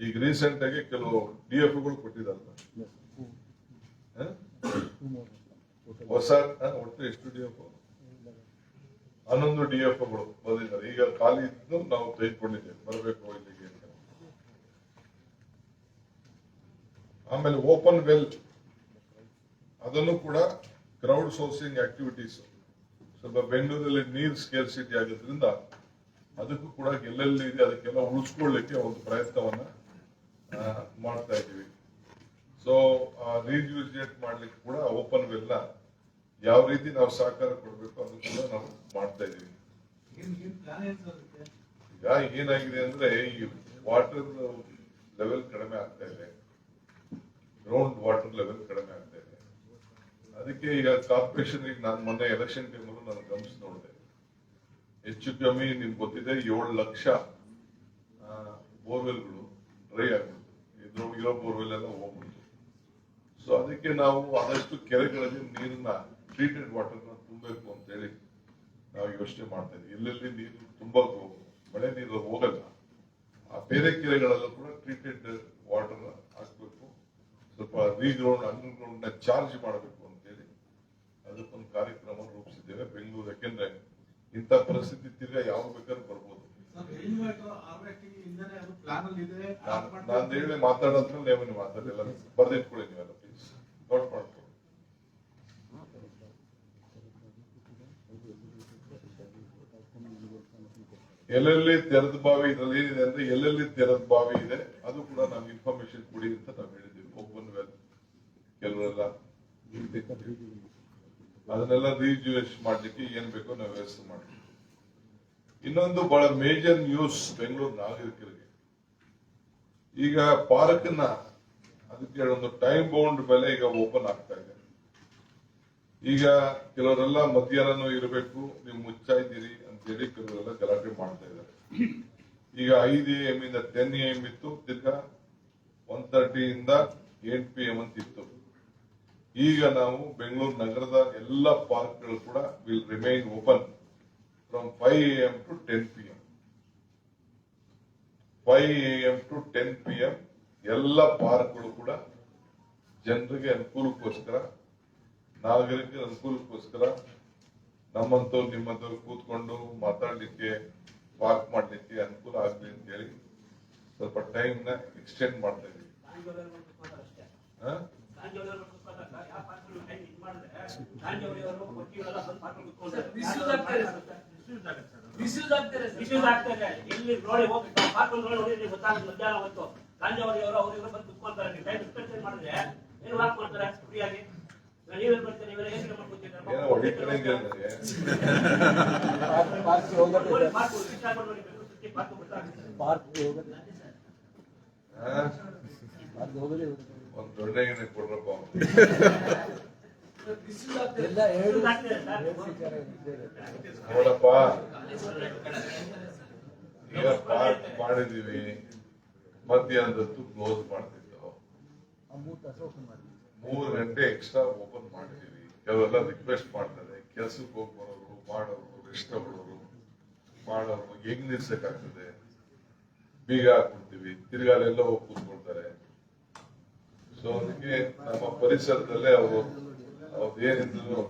ಈಗ ರೀಸೆಂಟ್ ಆಗಿ ಕೆಲವು ಡಿ ಎಫ್ಗಳು ಕೊಟ್ಟಿದ್ದಾರೆ. ಹ? ಹೊಸ ಒಟ್ಟು ಎಷ್ಟು ಡಿ ಎಫ್ ಹನ್ನೊಂದು ಡಿ ಎಫ್ಗಳು ಬಂದಿದ್ದಾರೆ. ಈಗ ಖಾಲಿ ಇದ್ದು ನಾವು ತೆಗೆದುಕೊಂಡಿದ್ದೇವೆ. ಬರಬೇಕು ಇಲ್ಲಿಗೆ ಆಮೇಲೆ ಓಪನ್ ವೆಲ್ ಅದನ್ನು ಕೂಡ ಕ್ರೌಡ್ ಸೋರ್ಸಿಂಗ್ ಆಕ್ಟಿವಿಟೀಸ್ ಸ್ವಲ್ಪ ಬೆಂಗಳೂರಲ್ಲಿ ನೀರ್ ಸ್ಕೇರ್ಸಿಟಿ ಆಗೋದ್ರಿಂದ ಅದಕ್ಕೂ ಕೂಡ ಎಲ್ಲೆಲ್ಲಿ ಇದೆ ಅದಕ್ಕೆಲ್ಲ ಉಳಿಸ್ಕೊಳ್ಳಿಕ್ಕೆ ಒಂದು ಪ್ರಯತ್ನವನ್ನ ಮಾಡ್ತಾ ಇದ್ದೀವಿ. ಸೊ ರೀಯೂಜೇಟ್ ಮಾಡ್ಲಿಕ್ಕೆ ಕೂಡ ಓಪನ್ ವೆಲ್ಲ ಯಾವ ರೀತಿ ನಾವು ಸಹಕಾರ ಕೊಡಬೇಕು ಅದು ಕೂಡ ನಾವು ಮಾಡ್ತಾ ಇದ್ದೀವಿ. ಈಗ ಏನಾಗಿದೆ ಅಂದ್ರೆ ಈ ವಾಟರ್ ಲೆವೆಲ್ ಕಡಿಮೆ ಆಗ್ತಾ ಇದೆ. ಗ್ರೌಂಡ್ ವಾಟರ್ ಲೆವೆಲ್ ಕಡಿಮೆ ಆಗ್ತಾ ಇದೆ. ಅದಕ್ಕೆ ಈಗ ಕಾರ್ಪೊರೇಷನ್ ಈಗ ನಾನು ಮೊನ್ನೆ ಎಲೆಕ್ಷನ್ ಟೈಮಲ್ಲೂ ನಾನು ಗಮನಿಸಿ ನೋಡಿದೆ. ಹೆಚ್ಚು ಕಮ್ಮಿ ನಿಮ್ಗೆ ಗೊತ್ತಿದೆ, ಏಳು ಲಕ್ಷ ಬೋರ್ವೆಲ್ಗಳು ಡ್ರೈ ಆಗ್ಬಿಡ್ತು. ಇರೋ ಬೋರ್ವೆಲ್ ಎಲ್ಲ ಹೋಗ್ಬಿಡ್ತು. ಸೊ ಅದಕ್ಕೆ ನಾವು ಆದಷ್ಟು ಕೆರೆಗಳಲ್ಲಿ ನೀರನ್ನ ಟ್ರೀಟೆಡ್ ವಾಟರ್ನ ತುಂಬಬೇಕು ಅಂತ ಹೇಳಿ ನಾವು ಯೋಚನೆ ಮಾಡ್ತಾ ಇದ್ದೀವಿ. ಎಲ್ಲೆಲ್ಲಿ ನೀರು ತುಂಬಾ ಮಳೆ ನೀರು ಹೋಗಲ್ಲ. ಆ ಬೇರೆ ಕೆರೆಗಳಲ್ಲೂ ಕೂಡ ಟ್ರೀಟೆಡ್ ವಾಟರ್ ಹಾಕ್ಬೇಕು. ಸ್ವಲ್ಪ ರೀಗ್ರೌಂಡ್ ಅಂಡರ್ಗ್ರೌಂಡ್ನ ಚಾರ್ಜ್ ಮಾಡಬೇಕು. ಅಂತೇಳಿ ಅದಕ್ಕೊಂದು ಕಾರ್ಯಕ್ರಮ ರೂಪಿಸಿದ್ದೇವೆ ಬೆಂಗಳೂರು. ಯಾಕೆಂದ್ರೆ ಇಂಥ ಪರಿಸ್ಥಿತಿ ತಿರ್ಗಾ ಯಾವ ಬೇಕಾದ್ರೂ ಬರ್ಬೋದು. ನಾನು ಹೇಳಿ ಮಾತಾಡೋದ್ಮೇಲೆ ನೀವು ಮಾತಾಡಿಲ್ಲ ಬರ್ದಿಟ್ಕೊಳ್ಳಿ ನೀವೆಲ್ಲ ಪ್ಲೀಸ್ ನೋಟ್ ಮಾಡ್ಕೊಳ್ಳಿ. ಎಲ್ಲೆಲ್ಲಿ ತೆರೆದ ಬಾವಿ ಇದ್ರಲ್ಲಿ ಏನಿದೆ ಅಂದ್ರೆ ಎಲ್ಲೆಲ್ಲಿ ತೆರೆದ ಬಾವಿ ಇದೆ ಅದು ಕೂಡ ನಮ್ಗೆ ಇನ್ಫಾರ್ಮೇಶನ್ ಕೊಡಿ ಅಂತ ನಾವು ಹೇಳಿದ್ದೀವಿ. ಓಪನ್ ವೆಲ್ ಕೆಲವರೆಲ್ಲ. ಅದನ್ನೆಲ್ಲ ರೀಜುವೇಶ್ ಮಾಡಲಿಕ್ಕೆ ಏನ್ ಬೇಕೋ ನಾವು ವ್ಯವಸ್ಥೆ ಮಾಡ್ತೀವಿ. ಇನ್ನೊಂದು ಬಹಳ ಮೇಜರ್ ನ್ಯೂಸ್ ಬೆಂಗಳೂರು ನಾಗರಿಕರಿಗೆ ಈಗ ಪಾರ್ಕ್ನ ಅದಕ್ಕೆ ಒಂದು ಟೈಮ್ ಬೌಂಡ್ ಬೆಲೆ ಈಗ ಓಪನ್ ಆಗ್ತಾ ಇದೆ. ಈಗ ಕೆಲವರೆಲ್ಲ ಮಧ್ಯಾಹ್ನ ಇರಬೇಕು, ನೀವು ಮುಚ್ಚಾ ಇದ್ದೀರಿ ಅಂತೇಳಿ ಕೆಲವರೆಲ್ಲ ಗಲಾಟೆ ಮಾಡ್ತಾ ಇದ್ದಾರೆ. ಈಗ ಐದು ಎ ಎಂ ಇಂದ ಟೆನ್ ಎ ಎಂ ಇತ್ತು, ತಿರ್ಗಾ ಒನ್ ಇಂದ ಏಟ್ ಪಿ ಎಂ ಅಂತ ಇತ್ತು. ಈಗ ನಾವು ಬೆಂಗಳೂರು ನಗರದ ಎಲ್ಲ ಪಾರ್ಕ್ಗಳು ಕೂಡ will remain open from five A M to ten P M five A M to ten P M ಎಲ್ಲ ಪಾರ್ಕ್ಗಳು ಕೂಡ ಜನರಿಗೆ ಅನುಕೂಲಕ್ಕೋಸ್ಕರ ನಾಗರಿಕರ ಅನುಕೂಲಕ್ಕೋಸ್ಕರ ನಮ್ಮಂತವ್ರು ನಿಮ್ಮಂತವ್ರು ಕೂತ್ಕೊಂಡು ಮಾತಾಡಲಿಕ್ಕೆ ವಾಕ್ ಮಾಡಲಿಕ್ಕೆ ಅನುಕೂಲ ಆಗಲಿ ಅಂತ ಹೇಳಿ ಸ್ವಲ್ಪ ಟೈಮ್ನ ಎಕ್ಸ್ಟೆಂಡ್ ಮಾಡ್ತಾ ಇದೀವಿ ಹಾ? Misuse ಆಗ್ತಾರೆ. ಎಲ್ಲಿ ನೋಡಿ ಹೋಗಿ ಪಾರ್ಕ್ ನೋಡಿ ನೋಡಿ ಗೊತ್ತಾಗುತ್ತೆ ಮಧ್ಯಾಹ್ನ ಹೊತ್ತು ಗಾಂಜಾವಳಿ ಅವರು ಅವ್ರಿಗೂ ಬಂದು ಕುತ್ಕೊಂತಾರೆ ನೀವು ಟೈಮ್ ಸ್ಪೆಂಡ್ ಮಾಡಿದ್ರೆ ಏನು ವಾಕ್ ಮಾಡ್ತಾರೆ ಫ್ರೀಯಾಗಿ ನೀವೇನ್ ಬರ್ತೀರಿ ನೀವೆಲ್ಲ ಯೋಚನೆ ನನಗೆ ಪಾರ್ಕ್ ಇಷ್ಟ ಆಗ್ಬಿಟ್ಟು ನೋಡಿ ಸಿಟಿ ಪಾರ್ಕ್ ಬಿಡ್ತಾರೆ ಪಾರ್ಕ್ ಹೋಗುತ್ತೆ? ಪಾರ್ಕ್ ಹೋಗೋದೇ ಒಂದ್ ದೊಡ್ಡ ಕೊಡ್ರಪ್ಪ. ನೋಡಪ್ಪ. ಈಗ ಪಾರ್ಕ್ ಮಾಡಿದೀವಿ. ಮಧ್ಯಾಹ್ನದ ಕ್ಲೋಸ್ ಮಾಡ್ತಿದ್ದೆವು ಮೂರು ಗಂಟೆ ಎಕ್ಸ್ಟ್ರಾ ಓಪನ್ ಮಾಡಿದೀವಿ. ಕೆಲವೆಲ್ಲ ರಿಕ್ವೆಸ್ಟ್ ಮಾಡ್ತಾರೆ ಕೆಲ್ಸಕ್ಕೆ ಹೋಗಿ ಬರೋರು ಮಾಡೋರು ರೆಸ್ಟ್ ತಗೊಳ್ಳೋರು ಮಾಡೋರು ಹೆಂಗ್ ನಿಲ್ಸಕ್ಕಾಗ್ತದೆ? ಬೀಗ ಹಾಕ್ಬಿಡ್ತೀವಿ. ತಿರ್ಗಾ ಅಲ್ಲೆಲ್ಲ ಹೋಗಿ ಕೂತ್ಕೊಳ್ತಾರೆ. ಸೊ ಅದಕ್ಕೆ ನಮ್ಮ ಪರಿಸರದಲ್ಲೇ ಅವರು ಅವ್ರು ಏನಿದ್ರು.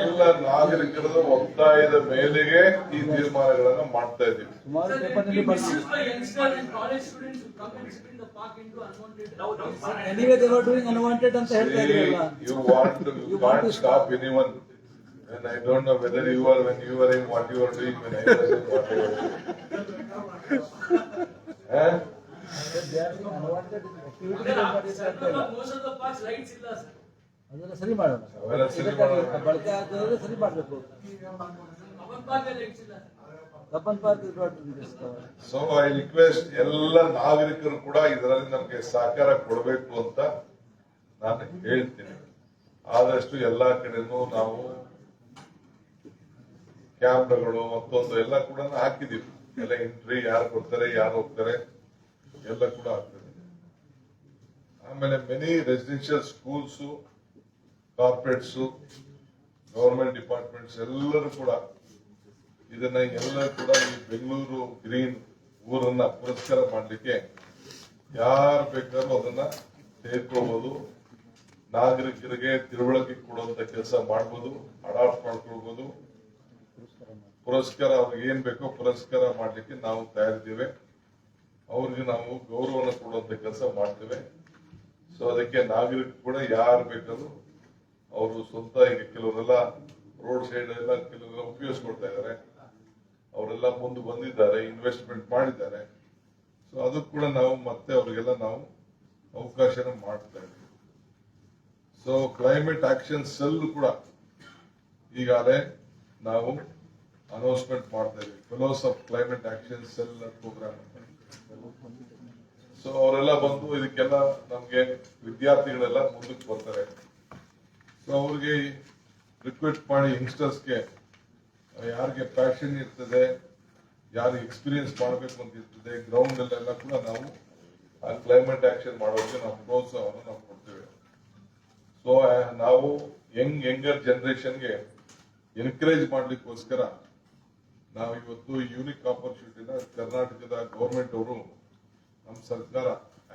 ಎಲ್ಲ ನಾಗರಿಕರ ಒತ್ತಾಯದ ಮೇಲೆಗೆ ಈ ತೀರ್ಮಾನಗಳನ್ನ ಮಾಡ್ತಾ ಇದ್ದೀವಿ. You want you can't stop anyone And I don't know whether you are, when you were in what you were doing, when I was in what you was doing. Eh? Most of the parks lights illa sir. ಅದೆಲ್ಲ ಸರಿ ಮಾಡೋಣ. ಅವೆಲ್ಲ ಸರಿ ಮಾಡೋಣ. ಬಳಕೆ ಆಗದೆ ಸರಿ ಮಾಡಬೇಕು ಇಲ್ಲ. Cubbon park this so I request ಎಲ್ಲ ನಾಗರಿಕರು ಕೂಡ ಇದರಲ್ಲಿ ನಮಗೆ ಸಹಕಾರ ಕೊಡಬೇಕು ಅಂತ ನಾನು ಹೇಳ್ತೀನಿ ಆದಷ್ಟು ಎಲ್ಲಾ ಕಡೆನೂ ನಾವು ಕ್ಯಾಮ್ರಾಗಳು ಮತ್ತೊಂದು ಎಲ್ಲ ಕೂಡ ಹಾಕಿದೀವಿ ಎಲ್ಲ ಎಂಟ್ರಿ ಯಾರು ಕೊಡ್ತಾರೆ, ಯಾರು ಹೋಗ್ತಾರೆ, ಎಲ್ಲ ಕೂಡ ಆಗ್ತದೆ ಆಮೇಲೆ many residential schools corporates government departments ಎಲ್ಲರೂ ಕೂಡ ಇದನ್ನ ಎಲ್ಲ ಕೂಡ ಈ ಬೆಂಗಳೂರು ಗ್ರೀನ್ ಊರನ್ನ ಪುರಸ್ಕಾರ ಮಾಡಲಿಕ್ಕೆ ಯಾರು ಬೇಕಾದ್ರೂ ಅದನ್ನ ಸೇರ್ಕೋಬಹುದು ನಾಗರಿಕರಿಗೆ ತಿಳುವಳಿಕೆ ಕೊಡುವಂತ ಕೆಲಸ ಮಾಡ್ಬೋದು, ಅಡಾಪ್ಟ್ ಮಾಡ್ಕೊಳ್ಬಹುದು ಪುರಸ್ಕಾರ ಅವ್ರಿಗೆ ಏನ್ ಬೇಕೋ ಪುರಸ್ಕಾರ ಮಾಡ್ಲಿಕ್ಕೆ ನಾವು ತಯಾರಿದ್ದೇವೆ. ಅವ್ರಿಗೆ ನಾವು ಗೌರವನ ಕೊಡುವಂತ ಕೆಲಸ ಮಾಡ್ತೇವೆ. ಸೊ ಅದಕ್ಕೆ ನಾಗರಿಕ ಕೂಡ ಯಾರು ಬೇಕಾದ್ರೂ ಅವರು ಸ್ವಂತ ಈಗ ಕೆಲವರೆಲ್ಲ ರೋಡ್ ಸೈಡ್ ಎಲ್ಲ ಕೆಲವರೆಲ್ಲ ಉಪಯೋಗಿಸ್ಕೊಳ್ತಾ ಇದ್ದಾರೆ. ಅವರೆಲ್ಲ ಮುಂದೆ ಬಂದಿದ್ದಾರೆ ಇನ್ವೆಸ್ಟ್ಮೆಂಟ್ ಮಾಡಿದ್ದಾರೆ. ಸೊ ಅದಕ್ಕೆ ಕೂಡ ನಾವು ಮತ್ತೆ ಅವರಿಗೆಲ್ಲ ನಾವು ಅವಕಾಶನ ಮಾಡ್ತಾ ಇದ್ದೀವಿ. ಸೊ ಕ್ಲೈಮೇಟ್ ಆಕ್ಷನ್ ಸೆಲ್ ಕೂಡ ಈಗಾಗಲೇ ನಾವು ಅನೌನ್ಸ್ಮೆಂಟ್ ಮಾಡ್ತಾ ಇದ್ದೀವಿ fellows of climate action cell program so ಅವರೆಲ್ಲ ಬಂದು ಇದಕ್ಕೆಲ್ಲ ನಮಗೆ ವಿದ್ಯಾರ್ಥಿಗಳೆಲ್ಲ ಮುಂದಕ್ಕೆ ಬರ್ತಾರೆ. ಸೊ ಅವ್ರಿಗೆ ರಿಕ್ವೆಸ್ಟ್ ಮಾಡಿ ಯಂಗ್ಸ್ಟರ್ಸ್ಗೆ ಯಾರಿಗೆ ಪ್ಯಾಷನ್ ಇರ್ತದೆ, ಯಾರಿಗೆ ಎಕ್ಸ್ಪೀರಿಯನ್ಸ್ ಮಾಡಬೇಕು ಅಂತ ಇರ್ತದೆ ಗ್ರೌಂಡ್ ಅಲ್ಲೆಲ್ಲ ಕೂಡ ನಾವು ಆ ಕ್ಲೈಮೇಟ್ ಆಕ್ಷನ್ ಮಾಡೋಕ್ಕೆ ನಾವು ಪ್ರೋತ್ಸಾಹವನ್ನು ನಾವು ಕೊಡ್ತೇವೆ. ಸೊ ನಾವು ಯಂಗ್ ಯಂಗರ್ ಜನರೇಷನ್ಗೆ ಎನ್ಕರೇಜ್ ಮಾಡಲಿಕ್ಕೋಸ್ಕರ ನಾವು ಇವತ್ತು ಯೂನಿಕ್ ಆಪರ್ಚುನಿಟಿನ ಕರ್ನಾಟಕದ ಗೌರ್ಮೆಂಟ್ ಅವರು ನಮ್ಮ ಸರ್ಕಾರ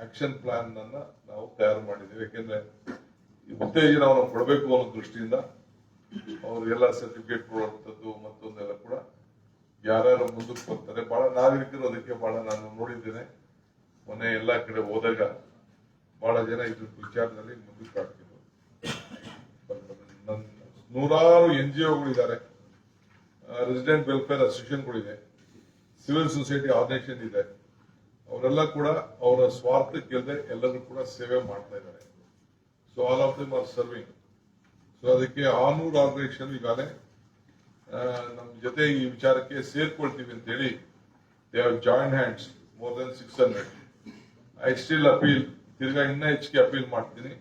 ಆಕ್ಷನ್ ಪ್ಲಾನ್ ಅನ್ನ ನಾವು ತಯಾರು ಮಾಡಿದ್ದೀವಿ. ಯಾಕೆಂದ್ರೆ ಉತ್ತೇಜನ ಉತ್ತೇಜನವನ್ನು ಕೊಡಬೇಕು ಅನ್ನೋ ದೃಷ್ಟಿಯಿಂದ ಅವರಿಗೆಲ್ಲ ಸರ್ಟಿಫಿಕೇಟ್ ಕೊಡುವಂಥದ್ದು ಮತ್ತೊಂದೆಲ್ಲ ಕೂಡ ಯಾರ್ಯಾರು ಮುಂದಕ್ಕೆ ಬರ್ತಾರೆ. ಬಹಳ ನಾಗರಿಕರು ಅದಕ್ಕೆ ಬಹಳ ನಾನು ನೋಡಿದ್ದೇನೆ. ಮೊನ್ನೆ ಎಲ್ಲ ಕಡೆ ಹೋದಾಗ ಬಹಳ ಜನ ಇದ್ರ ವಿಚಾರದಲ್ಲಿ ಮುಂದಕ್ಕೆ ನೂರಾರು ಎನ್ ಜಿ ಒಗಳಿದ್ದಾರೆ ರೆಸಿಡೆಂಟ್ ವೆಲ್ಫೇರ್ ಅಸೋಸಿಯೇಷನ್ಗಳಿದೆ ಸಿವಿಲ್ ಸೊಸೈಟಿ ಆರ್ಗನೈಸೇಷನ್ ಇದೆ. ಅವರೆಲ್ಲ ಕೂಡ ಅವರ ಸ್ವಾರ್ಥಕ್ಕೆಲ್ಲದೆ ಎಲ್ಲರೂ ಕೂಡ ಸೇವೆ ಮಾಡ್ತಾ ಇದ್ದಾರೆ. So all of them are serving so ಅದಕ್ಕೆ ಆನೂರ್ ಆರ್ಗನೈಸೇಷನ್ ಈಗಾಗಲೇ ನಮ್ಮ ಜೊತೆ ಈ ವಿಚಾರಕ್ಕೆ ಸೇರ್ಕೊಳ್ತೀವಿ ಅಂತ ಹೇಳಿ they have join hands more than six hundred I still appeal ತಿರ್ಗಾ ಇನ್ನೂ ಹೆಚ್ಚಿಗೆ ಅಪೀಲ್ ಮಾಡ್ತೀನಿ.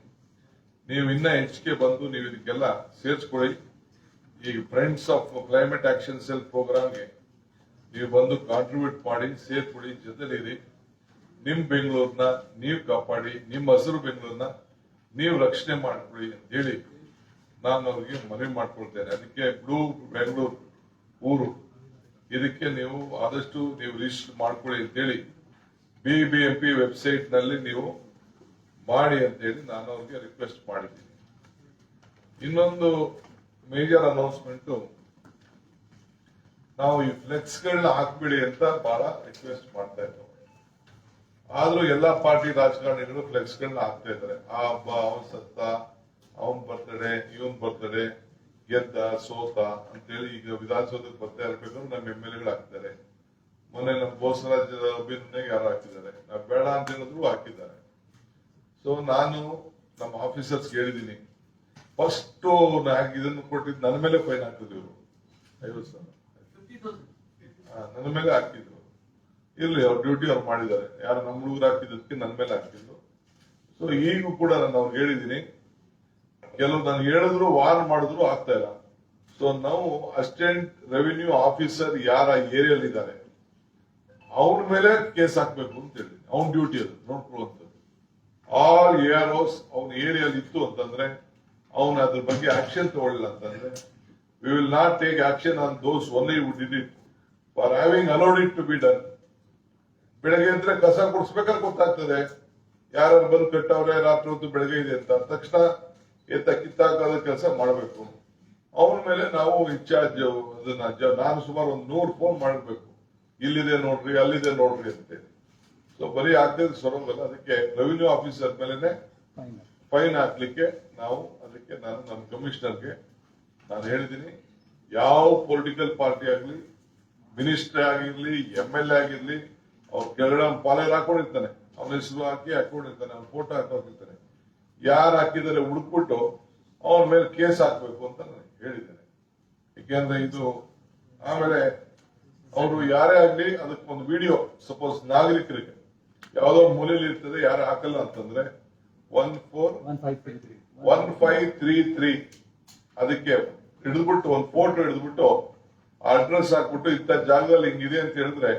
ನೀವು ಇನ್ನ ಹೆಚ್ಚಿಗೆ ಬಂದು ನೀವು ಇದಕ್ಕೆಲ್ಲ ಸೇರಿಸ್ಕೊಳ್ಳಿ. ಈ friends of climate action cell ಪ್ರೋಗ್ರಾಮ್ಗೆ ನೀವು ಬಂದು ಕಾಂಟ್ರಿಬ್ಯೂಟ್ ಮಾಡಿ, ಸೇರ್ಕೊಳ್ಳಿ, ಜೊತೆಲಿರಿ. ನಿಮ್ ಬೆಂಗಳೂರನ್ನ ನೀವು ಕಾಪಾಡಿ ನಿಮ್ಮ ಹಸಿರು ಬೆಂಗಳೂರನ್ನ ನೀವು ರಕ್ಷಣೆ ಮಾಡ್ಕೊಳ್ಳಿ ಅಂತ ಹೇಳಿ ನಾನು ಅವ್ರಿಗೆ ಮನವಿ ಮಾಡ್ಕೊಳ್ತೇನೆ. ಅದಕ್ಕೆ ಬ್ಲೂ ಬೆಂಗಳೂರು ಊರು, ಇದಕ್ಕೆ ನೀವು ಆದಷ್ಟು ನೀವು ರಿಜಿಸ್ಟರ್ ಮಾಡ್ಕೊಳ್ಳಿ ಅಂತೇಳಿ ಬಿ ಬಿ ಎಂ ಪಿ ವೆಬ್ಸೈಟ್ನಲ್ಲಿ ನೀವು ಮಾಡಿ ಅಂತ ಹೇಳಿ ನಾನು ಅವ್ರಿಗೆ ರಿಕ್ವೆಸ್ಟ್ ಮಾಡಿದ್ದೀನಿ. ಇನ್ನೊಂದು ಮೇಜರ್ ಅನೌನ್ಸ್ಮೆಂಟ್ ನಾವು ಈ ಫ್ಲೆಕ್ಸ್ ಗಳನ್ನ ಹಾಕ್ಬಿಡಿ ಅಂತ ಬಹಳ ರಿಕ್ವೆಸ್ಟ್ ಮಾಡ್ತಾ ಇದ್ದವು. ಆದ್ರೂ ಎಲ್ಲಾ ಪಾರ್ಟಿ ರಾಜಕಾರಣಿಗಳು ಫ್ಲೆಕ್ಸ್ ಗಳನ್ನ ಹಾಕ್ತಾ ಇದ್ದಾರೆ. ಆ ಹಬ್ಬ, ಅವನ್ ಸತ್ತ, ಅವನ್ ಬರ್ತಡೇ ಇವನ್ ಬರ್ತಡೇ ಗೆದ್ದ, ಸೋತ ಅಂತೇಳಿ ಈಗ ವಿಧಾನಸೌಧಕ್ಕೆ ಬರ್ತಾ ಇರ್ಬೇಕಾದ್ರೆ ನಮ್ಮ ಎಂ ಎಲ್ ಎಗಳು ಹಾಕ್ತಾರೆ ಮೊನ್ನೆ ನಮ್ಮ ಬೋಸರಾಜ್ಯದ ಅಭಿನಂದನೆಗೆ ಯಾರು ಹಾಕಿದ್ದಾರೆ? ನಾವು ಬೇಡ ಅಂತ ಹೇಳಿದ್ರು ಹಾಕಿದ್ದಾರೆ. ಸೊ ನಾನು ನಮ್ಮ ಆಫೀಸರ್ಸ್ ಹೇಳಿದ್ದೀನಿ ಫಸ್ಟ್ ಇದನ್ನು ಕೊಟ್ಟಿದ್ದು ನನ್ನ ಮೇಲೆ ಫೈನ್ ಹಾಕಿದ್ರು ಇವರು. ಐವತ್ತು ಸಾವಿರ. ನನ್ನ ಮೇಲೆ ಹಾಕಿದ್ರು. ಇರ್ಲಿ, ಅವ್ರ ಡ್ಯೂಟಿ ಅವ್ರು ಮಾಡಿದ್ದಾರೆ. ಯಾರು ನಮ್ಮ ಹುಡುಗರು ಹಾಕಿದ್ದಕ್ಕೆ ನನ್ನ ಮೇಲೆ ಹಾಕಿದ್ರು. ಸೊ ಈಗೂ ಕೂಡ ನಾನು ಅವ್ರಿಗೆ ಹೇಳಿದ್ದೀನಿ. ಕೆಲವು ನಾನು ಹೇಳಿದ್ರು ವಾರ್ ಮಾಡಿದ್ರು, ಆಗ್ತಾ ಇಲ್ಲ. ಸೊ ನಾವು ಅಸಿಸ್ಟೆಂಟ್ ರೆವಿನ್ಯೂ ಆಫೀಸರ್ ಯಾರ ಏರಿಯಲ್ಲಿ ಇದ್ದಾರೆ ಅವ್ರ ಮೇಲೆ ಕೇಸ್ ಹಾಕ್ಬೇಕು ಅಂತ ಹೇಳಿ ಅವ್ನ ಡ್ಯೂಟಿ ಅದು, ನೋಡ್ಕೊಳ್ಳುವಂಥದ್ದು. ಆಲ್ ಎ ಆರ್ ಓಸ್ ಅವನ ಏರಿಯಲ್ಲಿ ಇತ್ತು ಅಂತಂದ್ರೆ, ಅವನು ಅದ್ರ ಬಗ್ಗೆ ಆಕ್ಷನ್ ತಗೊಳ್ಳಿಲ್ಲ ಅಂತಂದ್ರೆ we will not take action on those only would did it for having allowed it to be done ಬೆಳಗ್ಗೆ ಅಂದ್ರೆ ಕಸ ಕೊಡಿಸ್ಬೇಕಾದ್ರೆ ಗೊತ್ತಾಗ್ತದೆ. ಯಾರು ಬಂದು ಕಟ್ಟವ್ರೆ, ರಾತ್ರಿ ಹೊತ್ತು ಬೆಳಗ್ಗೆ ಇದೆ ಅಂತ. ತಕ್ಷಣ ಎತ್ತ ಕಿತ್ತಾಕಾದ ಕೆಲಸ ಮಾಡಬೇಕು. ಅವನ ಮೇಲೆ ನಾವು ಇನ್ಚಾರ್ಜ್ ಅದನ್ನ ನಾನು ಸುಮಾರು ಒಂದು ನೂರು ಫೋನ್ ಮಾಡಬೇಕು. ಇಲ್ಲಿದೆ ನೋಡ್ರಿ, ಅಲ್ಲಿದೆ ನೋಡ್ರಿ ಅಂತ. ಸೊ ಬರೀ ಆಗ್ತದೆ ಸರೋಗಲ್ಲ ಅದಕ್ಕೆ ರೆವಿನ್ಯೂ ಆಫೀಸರ್ ಮೇಲೆನೆ ಫೈನ್ ಹಾಕ್ಲಿಕ್ಕೆ ನಾವು ಅದಕ್ಕೆ ನಾನು ನಮ್ಮ ಕಮಿಷನರ್ಗೆ ನಾನು ಹೇಳಿದ್ದೀನಿ ಯಾವ ಪೊಲಿಟಿಕಲ್ ಪಾರ್ಟಿ ಆಗಲಿ ಮಿನಿಸ್ಟರ್ ಆಗಿರ್ಲಿ ಎಂ ಎಲ್ ಎ ಆಗಿರ್ಲಿ ಅವ್ರ ಕೆಳಗಡೆ ಅವ್ನ ಪಾಲೇರ್ ಹಾಕೊಂಡಿರ್ತಾನೆ. ಅವನ ಹೆಸರು ಹಾಕಿ ಹಾಕೊಂಡಿರ್ತಾನೆ ಅವ್ನ ಫೋಟೋ ಹಾಕೊಂಡಿರ್ತಾನೆ. ಯಾರು ಹಾಕಿದರೆ ಹುಡುಕ್ಬಿಟ್ಟು ಅವನ ಮೇಲೆ ಕೇಸ್ ಹಾಕಬೇಕು ಅಂತ ನಾನು ಹೇಳಿದ್ದೇನೆ. ಏಕೆಂದ್ರೆ ಇದು ಆಮೇಲೆ ಅವರು ಯಾರೇ ಆಗಲಿ ಅದಕ್ಕೆ ಒಂದು ವಿಡಿಯೋ ಸಪೋಸ್ ನಾಗರಿಕರಿಗೆ ಯಾವ್ದೋ ಮೂಲೆಯಲ್ಲಿ ಇರ್ತದೆ ಯಾರು ಹಾಕಲ್ಲ ಅಂತಂದ್ರೆ one four one five three three ಅದಕ್ಕೆ ಹಿಡಿದ್ಬಿಟ್ಟು ಒಂದು ಫೋಟೋ ಹಿಡಿದ್ಬಿಟ್ಟು ಅಡ್ರೆಸ್ ಹಾಕ್ಬಿಟ್ಟು ಇಂಥ ಜಾಗದಲ್ಲಿ ಹಿಂಗಿದೆ ಅಂತ ಹೇಳಿದ್ರೆ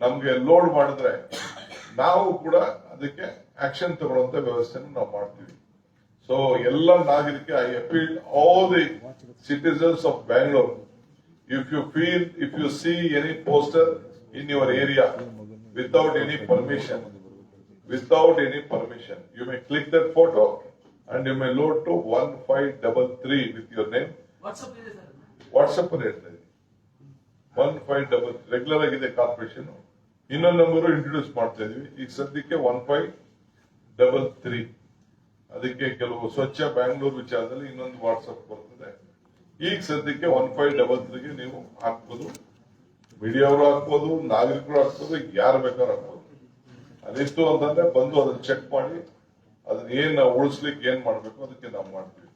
ನಮ್ಗೆ ಲೋಡ್ ಮಾಡಿದ್ರೆ ನಾವು ಕೂಡ ಅದಕ್ಕೆ ಆಕ್ಷನ್ ತಗೊಳ್ಳುವಂತ ವ್ಯವಸ್ಥೆನ ನಾವು ಮಾಡ್ತೀವಿ. ಸೊ ಎಲ್ಲ ನಾಗರಿಕ I appeal all the citizens of Bangalore if you feel if you see any poster in your area without any permission without any permission. You may click that photo and you may load to one five double three with your name. WhatsApp ಇದೆ sir. ವಾಟ್ಸಪ್ ಹೇಳ್ತಾ ಇದ್ದೀನಿ ಒನ್ ಫೈವ್ ಡಬಲ್ ರೆಗ್ಯುಲರ್ ಆಗಿದೆ ಕಾರ್ಪೊರೇಷನ್ ಇನ್ನೊಂದು ನಂಬರು ಇಂಟ್ರೊಡ್ಯೂಸ್ ಮಾಡ್ತಾ ಇದೀವಿ ಈಗ ಸದ್ಯಕ್ಕೆ ಒನ್ ಫೈವ್ ಡಬಲ್ ತ್ರೀ ಅದಕ್ಕೆ ಕೆಲವು ಸ್ವಚ್ಛ ಬ್ಯಾಂಗ್ಳೂರು ವಿಚಾರದಲ್ಲಿ ಇನ್ನೊಂದು ವಾಟ್ಸಪ್ ಬರ್ತದೆ ಈಗ ಸದ್ಯಕ್ಕೆ ಒನ್ ಫೈವ್ ಡಬಲ್ ತ್ರೀಗೆ ನೀವು ಹಾಕ್ಬೋದು ಮೀಡಿಯಾವರು ಹಾಕ್ಬೋದು ನಾಗರಿಕರು ಹಾಕ್ಬೋದು ಯಾರು ಬೇಕಾದ್ರೂ ಹಾಕ್ಬೋದು. ಅದಿತ್ತು ಅಂತಂದ್ರೆ ಬಂದು ಅದನ್ನ ಚೆಕ್ ಮಾಡಿ ಅದನ್ನ ಏನ್ ನಾವು ಉಳಿಸ್ಲಿಕ್ಕೆ ಏನ್ ಮಾಡ್ಬೇಕು ಅದಕ್ಕೆ ನಾವು ಮಾಡ್ತೀವಿ.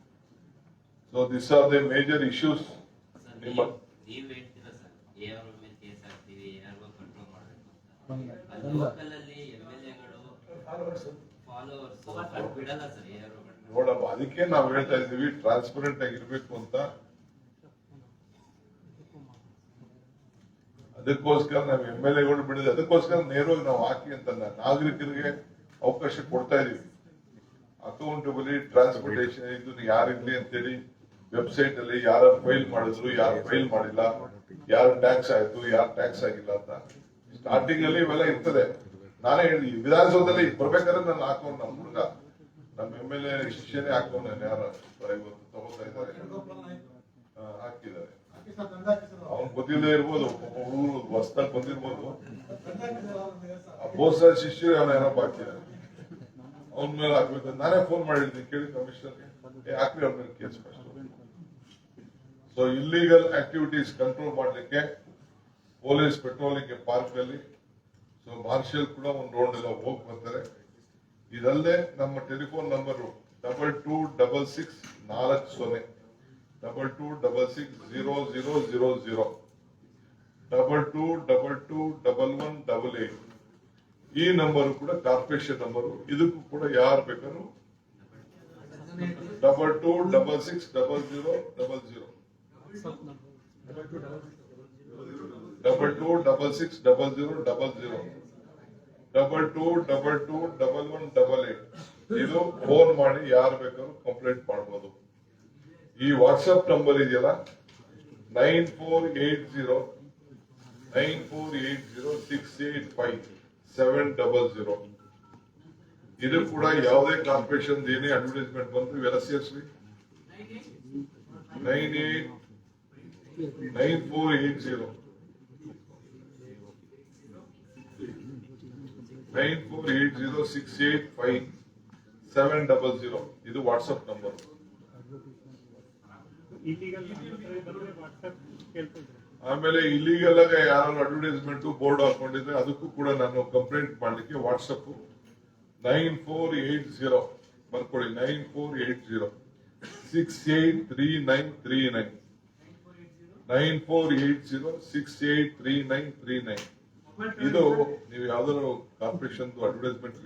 So this are the major issues ನಿಮ್ಮ ನೋಡಪ್ಪ ಅದಕ್ಕೆ ನಾವು ಹೇಳ್ತಾ ಇದ್ದೀವಿ ಟ್ರಾನ್ಸ್ಪರೆಂಟ್ ಆಗಿರ್ಬೇಕು ಅಂತ. ಅದಕ್ಕೋಸ್ಕರ ನಾವು ಎಂ ಎಲ್ ಎಗಳು ಬಿಡಿದೆ ಅದಕ್ಕೋಸ್ಕರ ನೇರವಾಗಿ ನಾವು ಹಾಕಿ ಅಂತ ನಾ- ನಾಗರಿಕರಿಗೆ ಅವಕಾಶ ಕೊಡ್ತಾ ಇದೀವಿ. ಅಕೌಂಟಬಲಿ ಟ್ರಾನ್ಸ್ಪೋರ್ಟೇಷನ್ ಇದು ಯಾರಿರ್ಲಿ ಅಂತೇಳಿ ವೆಬ್ಸೈಟ್ ಅಲ್ಲಿ ಯಾರು ಫೈಲ್ ಮಾಡಿದ್ರು ಯಾರು ಫೈಲ್ ಮಾಡಿಲ್ಲ ಯಾರು ಟ್ಯಾಕ್ಸ್ ಆಯ್ತು ಯಾರು ಟ್ಯಾಕ್ಸ್ ಆಗಿಲ್ಲ ಅಂತ ಸ್ಟಾರ್ಟಿಂಗ್ ಅಲ್ಲಿ ಇವೆಲ್ಲ ಇರ್ತದೆ. ನಾನೇ ಹೇಳಿ ವಿಧಾನಸೌಧದಲ್ಲಿ ಬರ್ಬೇಕಾದ್ರೆ ನಾನು ಹಾಕೋನ್ ನಮ್ಮ ಹುಡುಗ. ನಮ್ಮ ಎಂ ಎಲ್ ಎ ಶಿಷ್ಯನೇ ಹಾಕೋನ್ ಯಾರು? ಇವತ್ತು ತಗೋತಾ ಇದ್ದಾರೆ. ಹಾಕಿದ್ದಾರೆ. ಅವ್ನ್ ಗೊತ್ತಿಲ್ಲದೆ ಇರ್ಬೋದು ಹೊಸ್ದಾಗಿ ಬಂದಿರ್ಬೋದು. ಬೋಸ ಶಿಷ್ಯರು ಅವನ ಏನಪ್ಪ ಹಾಕಿದ್ದಾರೆ ಅವನ ಮೇಲೆ ಹಾಕ್ಬೇಕು. ನಾನೇ ಫೋನ್ ಮಾಡಿದ್ದೀನಿ, ಕೇಳಿ ಕಮಿಷನರ್ಗೆ ಏ, ಹಾಕ್ರಿ ಅವ್ರ ಮೇಲೆ case first so illegal activities control ಮಾಡಲಿಕ್ಕೆ ಪೊಲೀಸ್ ಪೆಟ್ರೋಲಿಂಗ್ ಪಾರ್ಕ್ ಅಲ್ಲಿ ಸೊ ಮಾರ್ಷಲ್ ಕೂಡ ಒಂದು ರೌಂಡ್ ಎಲ್ಲ ಹೋಗಿ ಬರ್ತಾರೆ ಇದಲ್ಲದೆ ನಮ್ಮ telephone number double two double six ನಾಲ್ಕು ಸೊನ್ನೆ. Double two double six zero zero zero zero double two double two double one double eight ಈ ನಂಬರ್ ಕೂಡ ಕಾರ್ಪೊರೇಷನ್ ನಂಬರು ಇದಕ್ಕೂ ಕೂಡ ಯಾರು ಬೇಕಾದ್ರೂ double two double six double zero double zero double two double six double zero double zero double two double two double one double eight ಇದು ಫೋನ್ ಮಾಡಿ ಯಾರು ಬೇಕಾದ್ರೂ ಕಂಪ್ಲೇಂಟ್ ಮಾಡಬಹುದು ಈ ವಾಟ್ಸ್ಆಪ್ ನಂಬರ್ ಇದೆಯಲ್ಲ? Nine four eight zero nine four eight zero six eight five seven double zero ಇದು ಕೂಡ ಯಾವುದೇ ಕಾರ್ಪೊರೇಷನ್ ಏನೇ ಅಡ್ವರ್ಟೈಸ್ಮೆಂಟ್ ಬಂತು ಇವೆಲ್ಲ ಸೇರಿಸ್ರಿ. Nine eight nine four eight zero nine four eight zero six eight five seven double zero ಇದು ವಾಟ್ಸಪ್ ನಂಬರ್ ಆಮೇಲೆ ಇಲ್ಲಿಗೆಲ್ಲ ಆಗಿ ಯಾರು ಅಡ್ವರ್ಟೈಸ್ಮೆಂಟ್ ಬೋರ್ಡ್ ಹಾಕೊಂಡಿದ್ರೆ ಅದಕ್ಕೂ ಕೂಡ ನಾನು ಕಂಪ್ಲೇಂಟ್ ಮಾಡ್ಲಿಕ್ಕೆ WhatsApp nine four eight zero ಬರ್ಕೊಳ್ಳಿ nine four eight zero six eight three nine three nine nine four eight zero six eight three nine three nine ಇದು ನೀವು ಯಾವ್ದಾದ್ರು ಕಾರ್ಪೊರೇಷನ್ ಅಡ್ವರ್ಟೈಸ್ಮೆಂಟ್